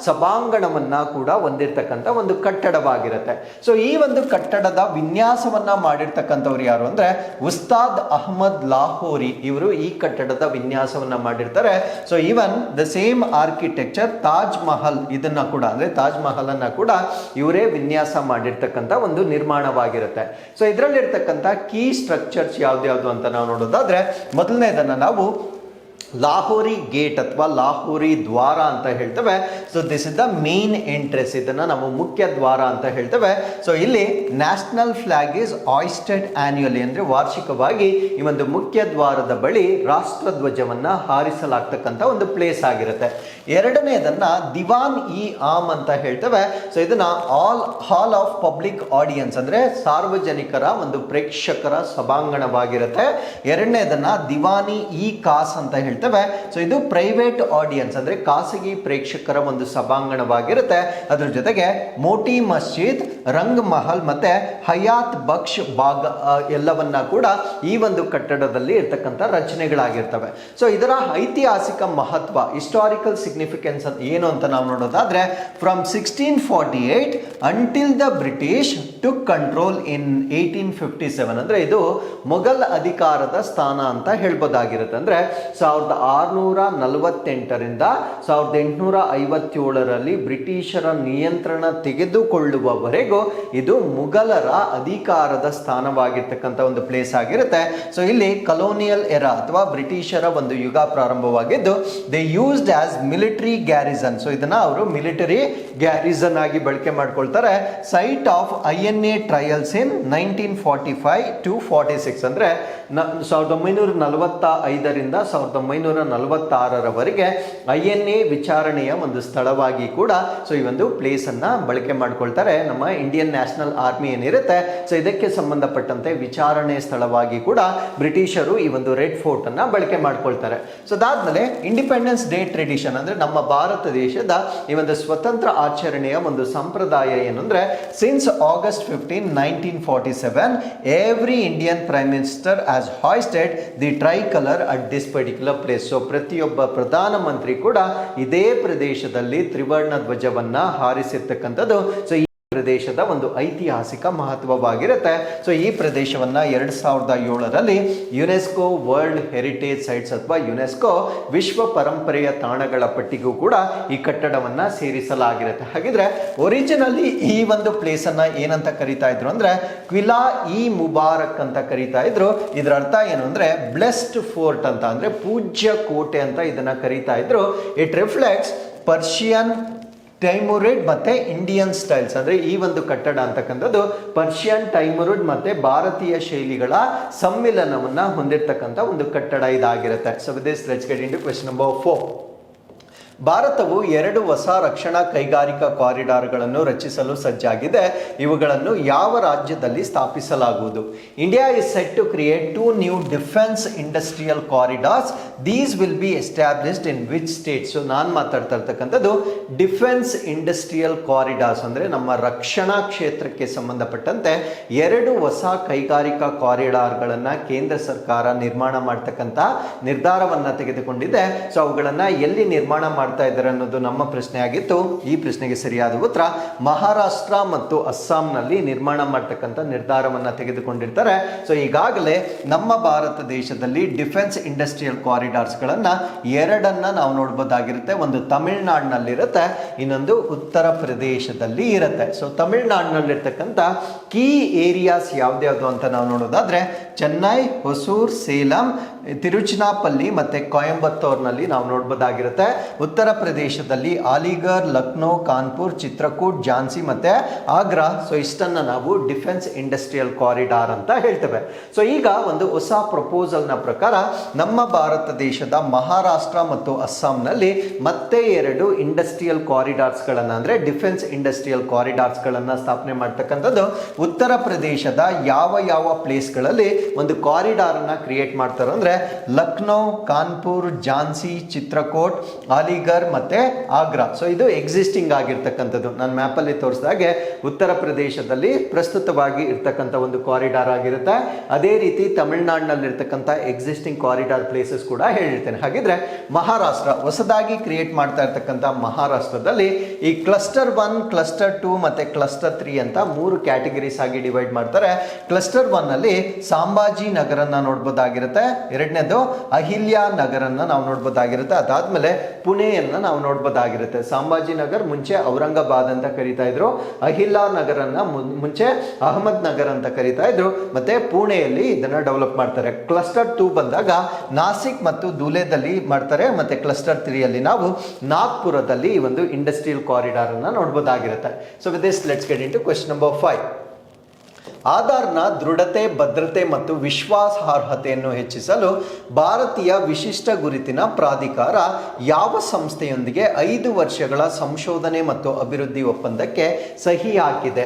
ಸಭಾಂಗಣವನ್ನ ಕೂಡ ಹೊಂದಿರತಕ್ಕಂಥ ಒಂದು ಕಟ್ಟಡವಾಗಿರುತ್ತೆ. ಸೊ ಈ ಒಂದು ಕಟ್ಟಡದ ವಿನ್ಯಾಸವನ್ನ ಮಾಡಿರ್ತಕ್ಕಂಥವ್ರು ಯಾರು ಅಂದ್ರೆ ಉಸ್ತಾದ್ ಅಹಮದ್ ಲಾಹೋರಿ ಇವರು ಈ ಕಟ್ಟಡದ ವಿನ್ಯಾಸವನ್ನ ಮಾಡಿರ್ತಾರೆ. So even the same architecture Taj Mahal ಇದನ್ನ ಕೂಡ ಅಂದ್ರೆ ತಾಜ್ ಮಹಲ್ ಅನ್ನ ಕೂಡ ಇವರೇ ವಿನ್ಯಾಸ ಮಾಡಿರ್ತಕ್ಕಂಥ ಒಂದು ನಿರ್ಮಾಣವಾಗಿರುತ್ತೆ. ಸೊ ಇದರಲ್ಲಿರ್ತಕ್ಕಂಥ ಕೀ ಸ್ಟ್ರಕ್ಚರ್ಸ್ ಯಾವ್ದ್ಯಾವ್ದು ಅಂತ ನಾವು ನೋಡೋದಾದ್ರೆ ಮೊದಲನೇದನ್ನ ನಾವು ಲಾಹೋರಿ ಗೇಟ್ ಅಥವಾ ಲಾಹೋರಿ ದ್ವಾರ ಅಂತ ಹೇಳ್ತೇವೆ. So this is the main entrance ಇದನ್ನ ನಾವು ಮುಖ್ಯ ದ್ವಾರ ಅಂತ ಹೇಳ್ತೇವೆ. ಸೊ ಇಲ್ಲಿ national flag is hoisted annually ಅಂದ್ರೆ ವಾರ್ಷಿಕವಾಗಿ ಈ ಒಂದು ಮುಖ್ಯ ದ್ವಾರದ ಬಳಿ ರಾಷ್ಟ್ರ ಧ್ವಜವನ್ನ ಹಾರಿಸಲಾಗ್ತಕ್ಕಂಥ ಒಂದು ಪ್ಲೇಸ್ ಆಗಿರುತ್ತೆ. ಎರಡನೇದನ್ನ ದಿವಾನ್ ಇ ಆಮ್ ಅಂತ ಹೇಳ್ತೇವೆ. ಸೊ ಇದನ್ನ all hall of public audience ಅಂದ್ರೆ ಸಾರ್ವಜನಿಕರ ಒಂದು ಪ್ರೇಕ್ಷಕರ ಸಭಾಂಗಣವಾಗಿರುತ್ತೆ. ಎರಡನೇದನ್ನ ದಿವಾನಿ ಇ ಕಾಸ್ ಅಂತ ಹೇಳ್ತೇವೆ. ಸೊ ಇದು ಪ್ರೈವೇಟ್ ಆಡಿಯನ್ಸ್ ಅಂದರೆ ಖಾಸಗಿ ಪ್ರೇಕ್ಷಕರ ಒಂದು ಸಭಾಂಗಣವಾಗಿರುತ್ತೆ. ಅದರ ಜೊತೆಗೆ ಮೋಟಿ ಮಸ್ಜಿದ್ ರಂಗ್ ಮಹಲ್ ಮತ್ತು ಹಯಾತ್ ಬಕ್ಷ್ ಬಾಗ್ ಆ, ಎಲ್ಲವನ್ನ ಕೂಡ ಈ ಒಂದು ಕಟ್ಟಡದಲ್ಲಿ ಇರ್ತಕ್ಕಂಥ ರಚನೆಗಳಾಗಿರ್ತವೆ. ಸೊ ಇದರ ಐತಿಹಾಸಿಕ ಮಹತ್ವ ಹಿಸ್ಟಾರಿಕಲ್ ಸಿಗ್ನಿಫಿಕೆನ್ಸ್ ಏನು ಅಂತ ನಾವು ನೋಡೋದಾದ್ರೆ from sixteen forty eight until the British took control in eighteen fifty seven ಅಂದರೆ ಇದು ಮೊಘಲ್ ಅಧಿಕಾರದ ಸ್ಥಾನ ಅಂತ ಹೇಳ್ಬೋದಾಗಿರುತ್ತೆ. ಅಂದರೆ ಸಾವಿರದ ಆರುನೂರ ನಲವತ್ತೆಂಟರಿಂದ ಸಾವಿರದ ಎಂಟುನೂರ ಐವತ್ತೇಳರಲ್ಲಿ ಬ್ರಿಟಿಷರ ನಿಯಂತ್ರಣ ತೆಗೆದುಕೊಳ್ಳುವವರೆಗೂ ಇದು ಮೊಘಲರ ಅಧಿಕಾರದ ಸ್ಥಾನವಾಗಿರ್ತಕ್ಕಂಥ ಒಂದು ಪ್ಲೇಸ್ ಆಗಿರುತ್ತೆ. ಸೊ ಇಲ್ಲಿ ಕಲೋನಿಯಲ್ ಎರಾ ಅಥವಾ ಬ್ರಿಟಿಷರ ಒಂದು ಯುಗ ಪ್ರಾರಂಭವಾಗಿದ್ದು they used as military garrison so ಇದನ್ನು ಅವರು ಮಿಲಿಟರಿ ಗ್ಯಾರಿಸನ್ ಆಗಿ ಬಳಕೆ ಮಾಡ್ಕೊಳ್ತಾರೆ. Site of I N A trials in nineteen forty five to forty six ಅಂದರೆ ನ- ಸಾವಿರದ ಒಂಬೈನೂರ ನಲವತ್ತ ಐದರಿಂದ ಸಾವಿರದ ಒಂಬೈನೂರ ನಲವತ್ತಾರರವರೆಗೆ ಐ ಎನ್ ಎ ವಿಚಾರಣೆಯ ಒಂದು ಸ್ಥಳವಾಗಿ ಕೂಡ ಸೊ ಈ ಒಂದು ಪ್ಲೇಸನ್ನು ಬಳಕೆ ಮಾಡ್ಕೊಳ್ತಾರೆ. ನಮ್ಮ ಇಂಡಿಯನ್ ನ್ಯಾಷನಲ್ ಆರ್ಮಿ ಏನಿರುತ್ತೆ, ಸೊ ಇದಕ್ಕೆ ಸಂಬಂಧಪಟ್ಟಂತೆ ವಿಚಾರಣೆ ಸ್ಥಳವಾಗಿ ಕೂಡ ಬ್ರಿಟಿಷರು ಈ ಒಂದು ರೆಡ್ ಫೋರ್ಟ್ ಅನ್ನ ಬಳಕೆ ಮಾಡ್ಕೊಳ್ತಾರೆ. ಸೊ ಅದಾದಮೇಲೆ ಇಂಡಿಪೆಂಡೆನ್ಸ್ ಡೇ ಟ್ರೆಡಿಷನ್ ಅಂದ್ರೆ ನಮ್ಮ ಭಾರತ ದೇಶದ ಈ ಒಂದು ಸ್ವತಂತ್ರ ಆಚರಣೆಯ ಒಂದು ಸಂಪ್ರದಾಯ ಏನು since August forty seven every Indian prime minister has hoisted the tricolour at this particular place so ಪ್ರತಿಯೊಬ್ಬ ಪ್ರಧಾನಮಂತ್ರಿ ಕೂಡ ಇದೇ ಪ್ರದೇಶದಲ್ಲಿ ತ್ರಿವರ್ಣ ಧ್ವಜವನ್ನ ಹಾರಿಸಿರ್ತಕ್ಕಂಥದ್ದು. ಸೊ ಪ್ರದೇಶದ ಒಂದು ಐತಿಹಾಸಿಕ ಮಹತ್ವವಾಗಿರುತ್ತೆ. ಸೊ ಈ ಪ್ರದೇಶವನ್ನ ಎರಡು ಸಾವಿರದ ಏಳರಲ್ಲಿ ಯುನೆಸ್ಕೋ ವರ್ಲ್ಡ್ ಹೆರಿಟೇಜ್ ಸೈಟ್ಸ್ ಅಥವಾ ಯುನೆಸ್ಕೋ ವಿಶ್ವ ಪರಂಪರೆಯ ತಾಣಗಳ ಪಟ್ಟಿಗೂ ಕೂಡ ಈ ಕಟ್ಟಡವನ್ನ ಸೇರಿಸಲಾಗಿರುತ್ತೆ. ಹಾಗಿದ್ರೆ ಒರಿಜಿನಲ್ಲಿ ಈ ಒಂದು ಪ್ಲೇಸನ್ನು ಏನಂತ ಕರಿತಾ ಇದ್ರು ಅಂದ್ರೆ ಕ್ವಿಲಾ ಇ ಮುಬಾರಕ್ ಅಂತ ಕರಿತಾ ಇದ್ರು. ಇದರ ಅರ್ಥ ಏನು ಅಂದ್ರೆ ಬ್ಲೆಸ್ಡ್ ಫೋರ್ಟ್ ಅಂತ ಅಂದ್ರೆ ಪೂಜ್ಯ ಕೋಟೆ ಅಂತ ಇದನ್ನ ಕರಿತಾ ಇದ್ರು. ಇಟ್ ರಿಫ್ಲೆಕ್ಟ್ಸ್ ಪರ್ಷಿಯನ್ ಟೈಮುರಿಡ್ ಮತ್ತೆ ಇಂಡಿಯನ್ ಸ್ಟೈಲ್ಸ್, ಅಂದ್ರೆ ಈ ಒಂದು ಕಟ್ಟಡ ಅಂತಕ್ಕಂಥದ್ದು ಪರ್ಷಿಯನ್ ಟೈಮುರಿಡ್ ಮತ್ತೆ ಭಾರತೀಯ ಶೈಲಿಗಳ ಸಮ್ಮಿಲನವನ್ನು ಹೊಂದಿರತಕ್ಕಂಥ ಒಂದು ಕಟ್ಟಡ ಇದಾಗಿರುತ್ತೆ. So this let's get into question number four ಭಾರತವು ಎರಡು ಹೊಸ ರಕ್ಷಣಾ ಕೈಗಾರಿಕಾ ಕಾರಿಡಾರ್ಗಳನ್ನು ರಚಿಸಲು ಸಜ್ಜಾಗಿದೆ. ಇವುಗಳನ್ನು ಯಾವ ರಾಜ್ಯದಲ್ಲಿ ಸ್ಥಾಪಿಸಲಾಗುವುದು? India is set to create two new defence industrial corridors these will be established in which states ನಾನು ಮಾತಾಡ್ತಾ ಇರ್ತಕ್ಕಂಥದ್ದು ಡಿಫೆನ್ಸ್ ಇಂಡಸ್ಟ್ರಿಯಲ್ ಕಾರಿಡಾರ್ಸ್ ಅಂದರೆ ನಮ್ಮ ರಕ್ಷಣಾ ಕ್ಷೇತ್ರಕ್ಕೆ ಸಂಬಂಧಪಟ್ಟಂತೆ ಎರಡು ಹೊಸ ಕೈಗಾರಿಕಾ ಕಾರಿಡಾರ್ಗಳನ್ನು ಕೇಂದ್ರ ಸರ್ಕಾರ ನಿರ್ಮಾಣ ಮಾಡ್ತಕ್ಕಂಥ ನಿರ್ಧಾರವನ್ನು ತೆಗೆದುಕೊಂಡಿದೆ. ಸೊ ಅವುಗಳನ್ನು ಎಲ್ಲಿ ನಿರ್ಮಾಣ ಮಾಡ್ತಾ ಇದ್ದಾರೆ ಅನ್ನೋದು ನಮ್ಮ ಪ್ರಶ್ನೆ ಆಗಿತ್ತು. ಈ ಪ್ರಶ್ನೆಗೆ ಸರಿಯಾದ ಉತ್ತರ, ಮಹಾರಾಷ್ಟ್ರ ಮತ್ತು ಅಸ್ಸಾಂನಲ್ಲಿ ನಿರ್ಮಾಣ ಮಾಡ್ತಕ್ಕಂಥ ನಿರ್ಧಾರವನ್ನು ತೆಗೆದುಕೊಂಡಿರ್ತಾರೆ. ಸೊ ಈಗಾಗಲೇ ನಮ್ಮ ಭಾರತ ದೇಶದಲ್ಲಿ ಡಿಫೆನ್ಸ್ ಇಂಡಸ್ಟ್ರಿಯಲ್ ಕಾರಿಡಾರ್ಸ್ಗಳನ್ನು ಎರಡನ್ನ ನಾವು ನೋಡ್ಬೋದಾಗಿರುತ್ತೆ. ಒಂದು ತಮಿಳ್ನಾಡಿನಲ್ಲಿರುತ್ತೆ, ಇನ್ನೊಂದು ಉತ್ತರ ಪ್ರದೇಶದಲ್ಲಿ ಇರುತ್ತೆ. ಸೊ ತಮಿಳ್ನಾಡಿನಲ್ಲಿರ್ತಕ್ಕಂಥ ಕೀ ಏರಿಯಾಸ್ ಯಾವ್ದ್ಯಾವ್ದು ಅಂತ ನಾವು ನೋಡೋದಾದ್ರೆ, ಚೆನ್ನೈ, ಹೊಸೂರ್, ಸೇಲಂ ತಿರುಚಿನಾಪಲ್ಲಿ ಮತ್ತೆ ಕೊಯಂಬತ್ತೂರ್ನಲ್ಲಿ ನಾವು ನೋಡ್ಬೋದಾಗಿರುತ್ತೆ. ಉತ್ತರ ಪ್ರದೇಶದಲ್ಲಿ ಅಲಿಗರ್, ಲಕ್ನೋ, ಕಾನ್ಪುರ್, ಚಿತ್ರಕೂಟ್, ಝಾನ್ಸಿ ಮತ್ತೆ ಆಗ್ರಾ. ಸೊ ಇಷ್ಟನ್ನ ನಾವು ಡಿಫೆನ್ಸ್ ಇಂಡಸ್ಟ್ರಿಯಲ್ ಕಾರಿಡಾರ್ ಅಂತ ಹೇಳ್ತೇವೆ. ಸೊ ಈಗ ಒಂದು ಹೊಸ ಪ್ರಪೋಸಲ್ನ ಪ್ರಕಾರ ನಮ್ಮ ಭಾರತ ದೇಶದ ಮಹಾರಾಷ್ಟ್ರ ಮತ್ತು ಅಸ್ಸಾಂನಲ್ಲಿ ಮತ್ತೆ ಎರಡು ಇಂಡಸ್ಟ್ರಿಯಲ್ ಕಾರಿಡಾರ್ಸ್ಗಳನ್ನು ಅಂದರೆ ಡಿಫೆನ್ಸ್ ಇಂಡಸ್ಟ್ರಿಯಲ್ ಕಾರಿಡಾರ್ಸ್ಗಳನ್ನು ಸ್ಥಾಪನೆ ಮಾಡ್ತಕ್ಕಂಥದ್ದು ಉತ್ತರ ಪ್ರದೇಶದ ಯಾವ ಯಾವ ಪ್ಲೇಸ್ಗಳಲ್ಲಿ ಒಂದು ಕಾರಿಡಾರನ್ನು ಕ್ರಿಯೇಟ್ ಮಾಡ್ತಾರೆ ಅಂದರೆ ಲಕ್ನೋ, ಕಾನ್ಪುರ್, ಝಾನ್ಸಿ, ಚಿತ್ರಕೋಟ್ ಅಲಿಗರ್ ಮತ್ತೆ ಆಗ್ರಾ ಸೊ ಇದು ಎಕ್ಸಿಸ್ಟಿಂಗ್ ಆಗಿರ್ತಕ್ಕಂಥದ್ದು. ನಾನು ಮ್ಯಾಪಲ್ಲಿ ತೋರಿಸಿದಾಗೆ ಉತ್ತರ ಪ್ರದೇಶದಲ್ಲಿ ಪ್ರಸ್ತುತವಾಗಿ ಇರ್ತಕ್ಕಂಥ ಒಂದು ಕಾರಿಡಾರ್ ಆಗಿರುತ್ತೆ. ಅದೇ ರೀತಿ ತಮಿಳ್ನಾಡಿನಲ್ಲಿರ್ತಕ್ಕಂಥ ಎಕ್ಸಿಸ್ಟಿಂಗ್ ಕಾರಿಡಾರ್ ಪ್ಲೇಸಸ್ ಕೂಡ ಹೇಳಿರ್ತೇನೆ. ಹಾಗಿದ್ರೆ ಮಹಾರಾಷ್ಟ್ರ ಹೊಸದಾಗಿ ಕ್ರಿಯೇಟ್ ಮಾಡ್ತಾ ಇರ್ತಕ್ಕಂಥ ಮಹಾರಾಷ್ಟ್ರದಲ್ಲಿ ಈ ಕ್ಲಸ್ಟರ್ ಒನ್ ಕ್ಲಸ್ಟರ್ ಟೂ ಮತ್ತೆ ಕ್ಲಸ್ಟರ್ ತ್ರೀ ಅಂತ ಮೂರು ಕ್ಯಾಟಗರೀಸ್ ಆಗಿ ಡಿವೈಡ್ ಮಾಡ್ತಾರೆ. ಕ್ಲಸ್ಟರ್ ಒನ್ ಅಲ್ಲಿ ಸಾಂಬಾಜಿ ನಗರನ ನೋಡ್ಬೋದಾಗಿರುತ್ತೆ. ಎರಡನೇದು ಅಹಿಲ್ಯಾ ನಗರನ್ನ ನಾವು ನೋಡ್ಬೋದಾಗಿರುತ್ತೆ. ಅದಾದ್ಮೇಲೆ ಪುಣೆಯನ್ನ ನಾವು ನೋಡ್ಬೋದಾಗಿರುತ್ತೆ. ಸಾಂಬಾಜಿ ನಗರ್ ಮುಂಚೆ ಔರಂಗಾಬಾದ್ ಅಂತ ಕರಿತಾ ಇದ್ರು. ಅಹಿಲ್ಲಾ ನಗರನ್ನ ಮುಂಚೆ ಅಹಮದ್ ನಗರ್ ಅಂತ ಕರಿತಾ ಇದ್ರು. ಮತ್ತೆ ಪುಣೆಯಲ್ಲಿ ಇದನ್ನ ಡೆವಲಪ್ ಮಾಡ್ತಾರೆ. ಕ್ಲಸ್ಟರ್ ಟೂ ಬಂದಾಗ ನಾಸಿಕ್ ಮತ್ತು ಧೂಲೆದಲ್ಲಿ ಮಾಡ್ತಾರೆ. ಮತ್ತೆ ಕ್ಲಸ್ಟರ್ ತ್ರೀಯಲ್ಲಿ ನಾವು ನಾಗ್ಪುರದಲ್ಲಿ ಒಂದು ಇಂಡಸ್ಟ್ರಿಯಲ್ ಕಾರಿಡಾರ್ ಅನ್ನ ನೋಡ್ಬೋದಾಗಿರುತ್ತೆ. So with this let's get into question number five ಆಧಾರ್ನ ದೃಢತೆ, ಭದ್ರತೆ ಮತ್ತು ವಿಶ್ವಾಸಾರ್ಹತೆಯನ್ನು ಹೆಚ್ಚಿಸಲು ಭಾರತೀಯ ವಿಶಿಷ್ಟ ಗುರುತಿನ ಪ್ರಾಧಿಕಾರ ಯಾವ ಸಂಸ್ಥೆಯೊಂದಿಗೆ ಐದು ವರ್ಷಗಳ ಸಂಶೋಧನೆ ಮತ್ತು ಅಭಿವೃದ್ಧಿ ಒಪ್ಪಂದಕ್ಕೆ ಸಹಿ ಹಾಕಿದೆ?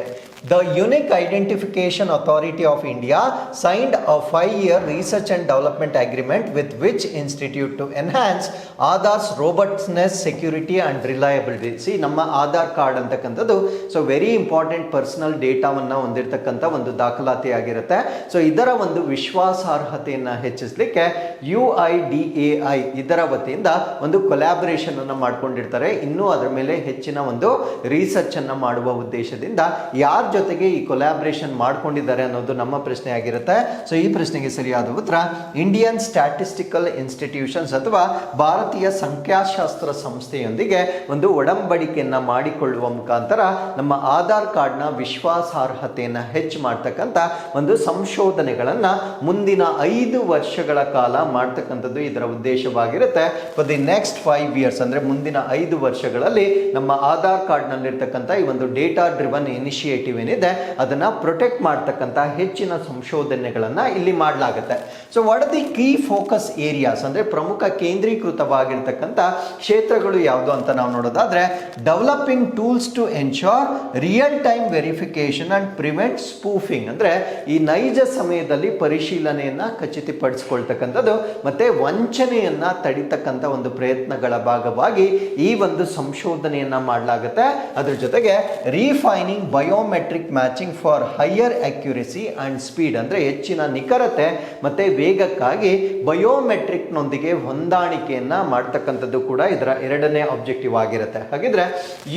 Unique identification authority of India signed a five year research and development agreement with which institute to enhance Aadhaar's robustness security and reliability C ನಮ್ಮ ಆಧಾರ್ ಕಾರ್ಡ್ ಅಂತಕ್ಕಂಥದ್ದು ಸೊ ವೆರಿ ಇಂಪಾರ್ಟೆಂಟ್ ಪರ್ಸನಲ್ ಡೇಟಾವನ್ನು ಹೊಂದಿರತಕ್ಕಂಥ ಒಂದು ದಾಖಲಾತಿ ಆಗಿರುತ್ತೆ. ಸೊ ಇದರ ಒಂದು ವಿಶ್ವಾಸಾರ್ಹತೆಯನ್ನು ಹೆಚ್ಚಿಸಲಿಕ್ಕೆ U I D A I ಇದರ ವತಿಯಿಂದ ಒಂದು ಕೊಲ್ಯಾಬರೇಷನ್ ಅನ್ನು ಮಾಡ್ಕೊಂಡಿರ್ತಾರೆ. ಇನ್ನೂ ಅದರ ಮೇಲೆ ಹೆಚ್ಚಿನ ಒಂದು ರಿಸರ್ಚ್ ಅನ್ನು ಮಾಡುವ ಉದ್ದೇಶದಿಂದ ಯಾರ ಜೊತೆಗೆ ಈ ಕೊಲಾಬ್ರೇಷನ್ ಮಾಡ್ಕೊಂಡಿದ್ದಾರೆ ಅನ್ನೋದು ನಮ್ಮ ಪ್ರಶ್ನೆ ಆಗಿರುತ್ತೆ. ಸೊ ಈ ಪ್ರಶ್ನೆಗೆ ಸರಿಯಾದ ಉತ್ತರ ಇಂಡಿಯನ್ ಸ್ಟ್ಯಾಟಿಸ್ಟಿಕಲ್ ಇನ್ಸ್ಟಿಟ್ಯೂಷನ್ಸ್ ಅಥವಾ ಭಾರತೀಯ ಸಂಖ್ಯಾಶಾಸ್ತ್ರ ಸಂಸ್ಥೆಯೊಂದಿಗೆ ಒಂದು ಒಡಂಬಡಿಕೆಯನ್ನ ಮಾಡಿಕೊಳ್ಳುವ ಮುಖಾಂತರ ನಮ್ಮ ಆಧಾರ್ ಕಾರ್ಡ್ನ ವಿಶ್ವಾಸಾರ್ಹತೆಯನ್ನು ಹೆಚ್ಚು ಮಾಡ್ತಕ್ಕಂಥ ಒಂದು ಸಂಶೋಧನೆಗಳನ್ನ ಮುಂದಿನ ಐದು ವರ್ಷಗಳ ಕಾಲ ಮಾಡ್ತಕ್ಕಂಥದ್ದು ಇದರ ಉದ್ದೇಶವಾಗಿರುತ್ತೆ. For the next five years ಅಂದ್ರೆ ಮುಂದಿನ ಐದು ವರ್ಷಗಳಲ್ಲಿ ನಮ್ಮ ಆಧಾರ್ ಕಾರ್ಡ್ನಲ್ಲಿರ್ತಕ್ಕಂಥ ಈ ಒಂದು ಡೇಟಾ ಡ್ರಿವನ್ ಇನಿಷಿಯೇಟಿವ್ ಏನಿದೆ, ಅದನ್ನ ಪ್ರೊಟೆಕ್ಟ್ ಮಾಡ್ತಕ್ಕಂಥ ಹೆಚ್ಚಿನ ಸಂಶೋಧನೆಗಳನ್ನ ಇಲ್ಲಿ ಮಾಡಲಾಗುತ್ತೆ. So what the key focus areas ಅಂದ್ರೆ ಪ್ರಮುಖ ಕೇಂದ್ರೀಕೃತವಾಗಿರ್ತಕ್ಕಂಥ ಕ್ಷೇತ್ರಗಳು ಯಾವುದು ಅಂತ ನಾವು ನೋಡೋದಾದ್ರೆ developing tools to ensure real time verification and prevent spoofing ಅಂದ್ರೆ ಈ ನೈಜ ಸಮಯದಲ್ಲಿ ಪರಿಶೀಲನೆಯನ್ನ ಖಚಿತಪಡಿಸ್ಕೊಳ್ತಕ್ಕಂಥದ್ದು, ಮತ್ತೆ ವಂಚನೆಯನ್ನ ತಡಿತಕ್ಕಂಥ ಒಂದು ಪ್ರಯತ್ನಗಳ ಭಾಗವಾಗಿ ಈ ಒಂದು ಸಂಶೋಧನೆಯನ್ನ ಮಾಡಲಾಗುತ್ತೆ. ಅದ್ರ ಜೊತೆಗೆ refining biometric matching for higher accuracy and speed ಅಂದರೆ ಹೆಚ್ಚಿನ ನಿಖರತೆ ಮತ್ತೆ ವೇಗಕ್ಕಾಗಿ ಬಯೋಮೆಟ್ರಿಕ್ನೊಂದಿಗೆ ಹೊಂದಾಣಿಕೆಯನ್ನು ಮಾಡ್ತಕ್ಕಂಥದ್ದು ಕೂಡ ಇದರ ಎರಡನೇ ಆಬ್ಜೆಕ್ಟಿವ್ ಆಗಿರುತ್ತೆ. ಹಾಗಿದ್ರೆ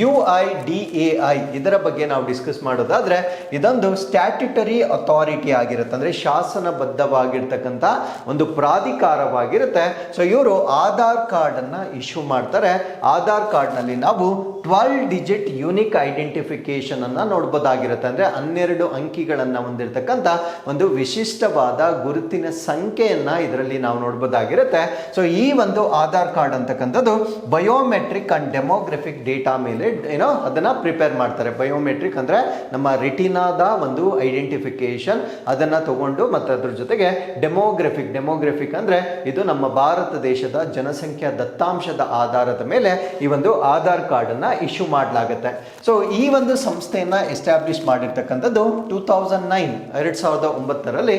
U I D A I ಇದರ ಬಗ್ಗೆ ನಾವು ಡಿಸ್ಕಸ್ ಮಾಡೋದಾದರೆ ಇದೊಂದು ಸ್ಟ್ಯಾಟ್ಯುಟರಿ ಅಥಾರಿಟಿ ಆಗಿರುತ್ತೆ. ಅಂದರೆ ಶಾಸನಬದ್ಧವಾಗಿರ್ತಕ್ಕಂಥ ಒಂದು ಪ್ರಾಧಿಕಾರವಾಗಿರುತ್ತೆ. ಸೊ ಇವರು ಆಧಾರ್ ಕಾರ್ಡನ್ನು ಇಶ್ಯೂ ಮಾಡ್ತಾರೆ. ಆಧಾರ್ ಕಾರ್ಡ್ನಲ್ಲಿ ನಾವು ಟ್ವೆಲ್ ಡಿಜಿಟ್ ಯುನಿಕ್ ಐಡೆಂಟಿಫಿಕೇಶನ್ ಅನ್ನ ನೋಡ್ಬೋದಾಗಿರುತ್ತೆ. ಅಂದ್ರೆ ಹನ್ನೆರಡು ಅಂಕಿಗಳನ್ನ ಹೊಂದಿರತಕ್ಕಂಥ ಒಂದು ವಿಶಿಷ್ಟವಾದ ಗುರುತಿನ ಸಂಖ್ಯೆಯನ್ನ ಇದರಲ್ಲಿ ನಾವು ನೋಡ್ಬೋದಾಗಿರುತ್ತೆ. ಸೊ ಈ ಒಂದು ಆಧಾರ್ ಕಾರ್ಡ್ ಅಂತಕ್ಕಂಥದ್ದು ಬಯೋಮೆಟ್ರಿಕ್ ಅಂಡ್ ಡೆಮೋಗ್ರಫಿಕ್ ಡೇಟಾ ಮೇಲೆ, ಏನೋ ಅದನ್ನ ಪ್ರಿಪೇರ್ ಮಾಡ್ತಾರೆ. ಬಯೋಮೆಟ್ರಿಕ್ ಅಂದ್ರೆ ನಮ್ಮ ರೆಟಿನಾದ ಒಂದು ಐಡೆಂಟಿಫಿಕೇಶನ್ ಅದನ್ನ ತಗೊಂಡು ಮತ್ತೆ ಅದ್ರ ಜೊತೆಗೆ ಡೆಮೋಗ್ರಫಿಕ್ ಡೆಮೋಗ್ರಫಿಕ್ ಅಂದ್ರೆ ಇದು ನಮ್ಮ ಭಾರತ ದೇಶದ ಜನಸಂಖ್ಯಾ ದತ್ತಾಂಶದ ಆಧಾರದ ಮೇಲೆ ಈ ಒಂದು ಆಧಾರ್ ಕಾರ್ಡ್ ಅನ್ನ ಇಶ್ಯೂ ಮಾಡಲಾಗುತ್ತೆ. ಸೊ ಈ ಒಂದು ಸಂಸ್ಥೆಯನ್ನು ಎಸ್ಟಾಬ್ಲಿಷ್ ಮಾಡಿರ್ತಕ್ಕಂಥದ್ದು ಟೂ ತೌಸಂಡ್ ನೈನ್ ಎರಡು ಸಾವಿರದ ಒಂಬತ್ತರಲ್ಲಿ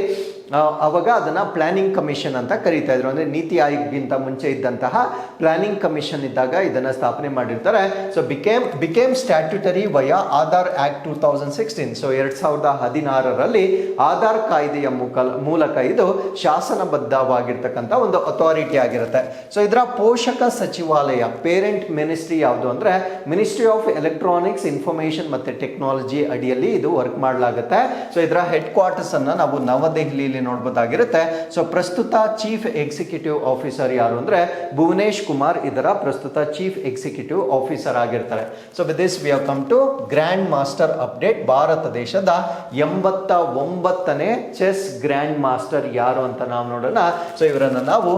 ಆ, ಅದನ್ನು ಪ್ಲಾನಿಂಗ್ ಕಮಿಷನ್ ಅಂತ ಕರೀತಾ ಇದ್ರು. ಅಂದರೆ ನೀತಿ ಆಯೋಗ್ಗಿಂತ ಮುಂಚೆ ಇದ್ದಂತಹ ಪ್ಲಾನಿಂಗ್ ಕಮಿಷನ್ ಇದ್ದಾಗ ಇದನ್ನು ಸ್ಥಾಪನೆ ಮಾಡಿರ್ತಾರೆ. So became became statutory via Aadhaar Act two thousand sixteen so ಎರಡು ಸಾವಿರದ ಹದಿನಾರರಲ್ಲಿ ಆಧಾರ್ ಕಾಯ್ದೆಯ ಮುಖ ಮೂಲಕ ಇದು ಶಾಸನಬದ್ಧವಾಗಿರ್ತಕ್ಕಂಥ ಒಂದು ಅಥಾರಿಟಿ ಆಗಿರುತ್ತೆ. ಸೊ ಇದರ ಪೋಷಕ ಸಚಿವಾಲಯ ಪೇರೆಂಟ್ ಮಿನಿಸ್ಟ್ರಿ ಯಾವುದು ಅಂದರೆ ಮಿನಿಸ್ಟ್ರಿ ಆಫ್ ಎಲೆಕ್ಟ್ರಾನಿಕ್ಸ್ ಇನ್ಫಾರ್ಮೇಷನ್ ಮತ್ತು ಟೆಕ್ನಾಲಜಿ ಅಡಿಯಲ್ಲಿ ಇದು ವರ್ಕ್ ಮಾಡಲಾಗುತ್ತೆ. ಸೊ ಇದರ ಹೆಡ್ ಕ್ವಾರ್ಟರ್ಸ್ ಅನ್ನು ನಾವು ನವದೆಹಲಿಯಲ್ಲಿ ನೋಡ್ಬೋದಾಗಿರುತ್ತೆ. ಸೊ ಪ್ರಸ್ತುತ ಚೀಫ್ ಎಕ್ಸಿಕ್ಯೂಟಿವ್ ಆಫೀಸರ್ ಯಾರು ಅಂದ್ರೆ ಭುವನೇಶ್ ಕುಮಾರ್ ಇದರ ಪ್ರಸ್ತುತ ಚೀಫ್ ಎಕ್ಸಿಕ್ಯೂಟಿವ್ ಆಫೀಸರ್ ಆಗಿರ್ತಾರೆ. So with this we come to grand master update Bharat ದೇಶದ ಎಂಬತ್ತ ಒಂಬತ್ತನೇ ಚೆಸ್ ಗ್ರ್ಯಾಂಡ್ ಮಾಸ್ಟರ್ ಯಾರು ಅಂತ ನಾವು ನೋಡೋಣ. ಸೊ ಇವರನ್ನ ನಾವು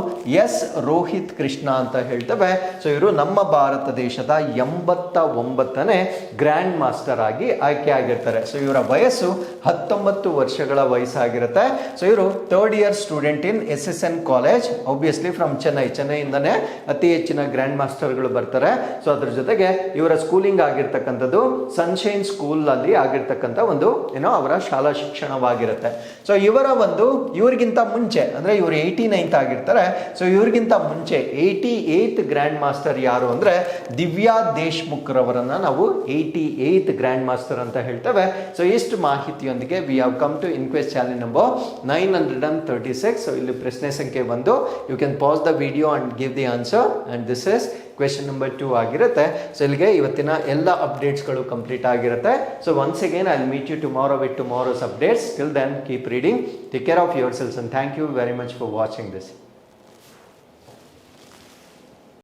ಎಸ್ ರೋಹಿತ್ ಕೃಷ್ಣ ಅಂತ ಹೇಳ್ತೇವೆ. ಸೊ ಇವರು ನಮ್ಮ ಭಾರತ ದೇಶದ ಎಂಬತ್ತ ಒಂಬತ್ತನೇ ಗ್ರ್ಯಾಂಡ್ ಮಾಸ್ಟರ್ ಆಗಿ ಆಯ್ಕೆ ಆಗಿರ್ತಾರೆ. ಸೊ ಇವರ ವಯಸ್ಸು ಹತ್ತೊಂಬತ್ತು ವರ್ಷಗಳ ವಯಸ್ಸಾಗಿರುತ್ತೆ. ಸೊ ಇವರು third year student in S S N college obviously from Chennai ಚೆನ್ನೈಯಿಂದನೇ ಅತಿ ಹೆಚ್ಚಿನ ಗ್ರ್ಯಾಂಡ್ ಮಾಸ್ಟರ್ಗಳು ಬರ್ತಾರೆ. ಸೊ ಅದ್ರ ಜೊತೆಗೆ ಇವರ ಸ್ಕೂಲಿಂಗ್ ಆಗಿರ್ತಕ್ಕಂಥದ್ದು ಸನ್ಶೈನ್ ಸ್ಕೂಲ್ ಅಲ್ಲಿ ಆಗಿರ್ತಕ್ಕಂಥ ಒಂದು ಏನೋ ಅವರ ಶಾಲಾ ಶಿಕ್ಷಣವಾಗಿರುತ್ತೆ. ಸೊ ಇವರ ಒಂದು, ಇವರಿಗಿಂತ ಮುಂಚೆ, ಅಂದ್ರೆ ಇವರು ಏಯ್ಟಿ ನೈನ್ತ್ ಆಗಿರ್ತಾರೆ. ಸೊ ಇವರಿಗಿಂತ ಮುಂಚೆ ಏಯ್ಟಿ ಏಯ್ತ್ ಗ್ರ್ಯಾಂಡ್ ಮಾಸ್ಟರ್ ಯಾರು ಅಂದ್ರೆ ದಿವ್ಯಾ ದೇಶ್ಮುಖ್ ರವರನ್ನ ನಾವು ಏಯ್ಟಿ ಏಯ್ತ್ ಗ್ರ್ಯಾಂಡ್ ಮಾಸ್ಟರ್ ಅಂತ ಹೇಳ್ತೇವೆ. ಸೊ ಇಷ್ಟು ಮಾಹಿತಿಯೊಂದಿಗೆ we have come to inquest challenge number nine hundred and thirty six so ಇಲ್ಲಿ ಪ್ರಶ್ನೆ ಸಂಖ್ಯೆ ಒಂದು. You can pause the video and give the answer and this is question number two ಆಗಿರುತ್ತೆ. So ಇಲ್ಲಿಗೆ ಇವತ್ತಿನ ಎಲ್ಲ ಅಪ್ಡೇಟ್ಸ್ಗಳು ಕಂಪ್ಲೀಟ್ ಆಗಿರುತ್ತೆ. So once again I meet you tomorrow with tomorrow's updates till then keep reading take care of yourselves and thank you very much for watching this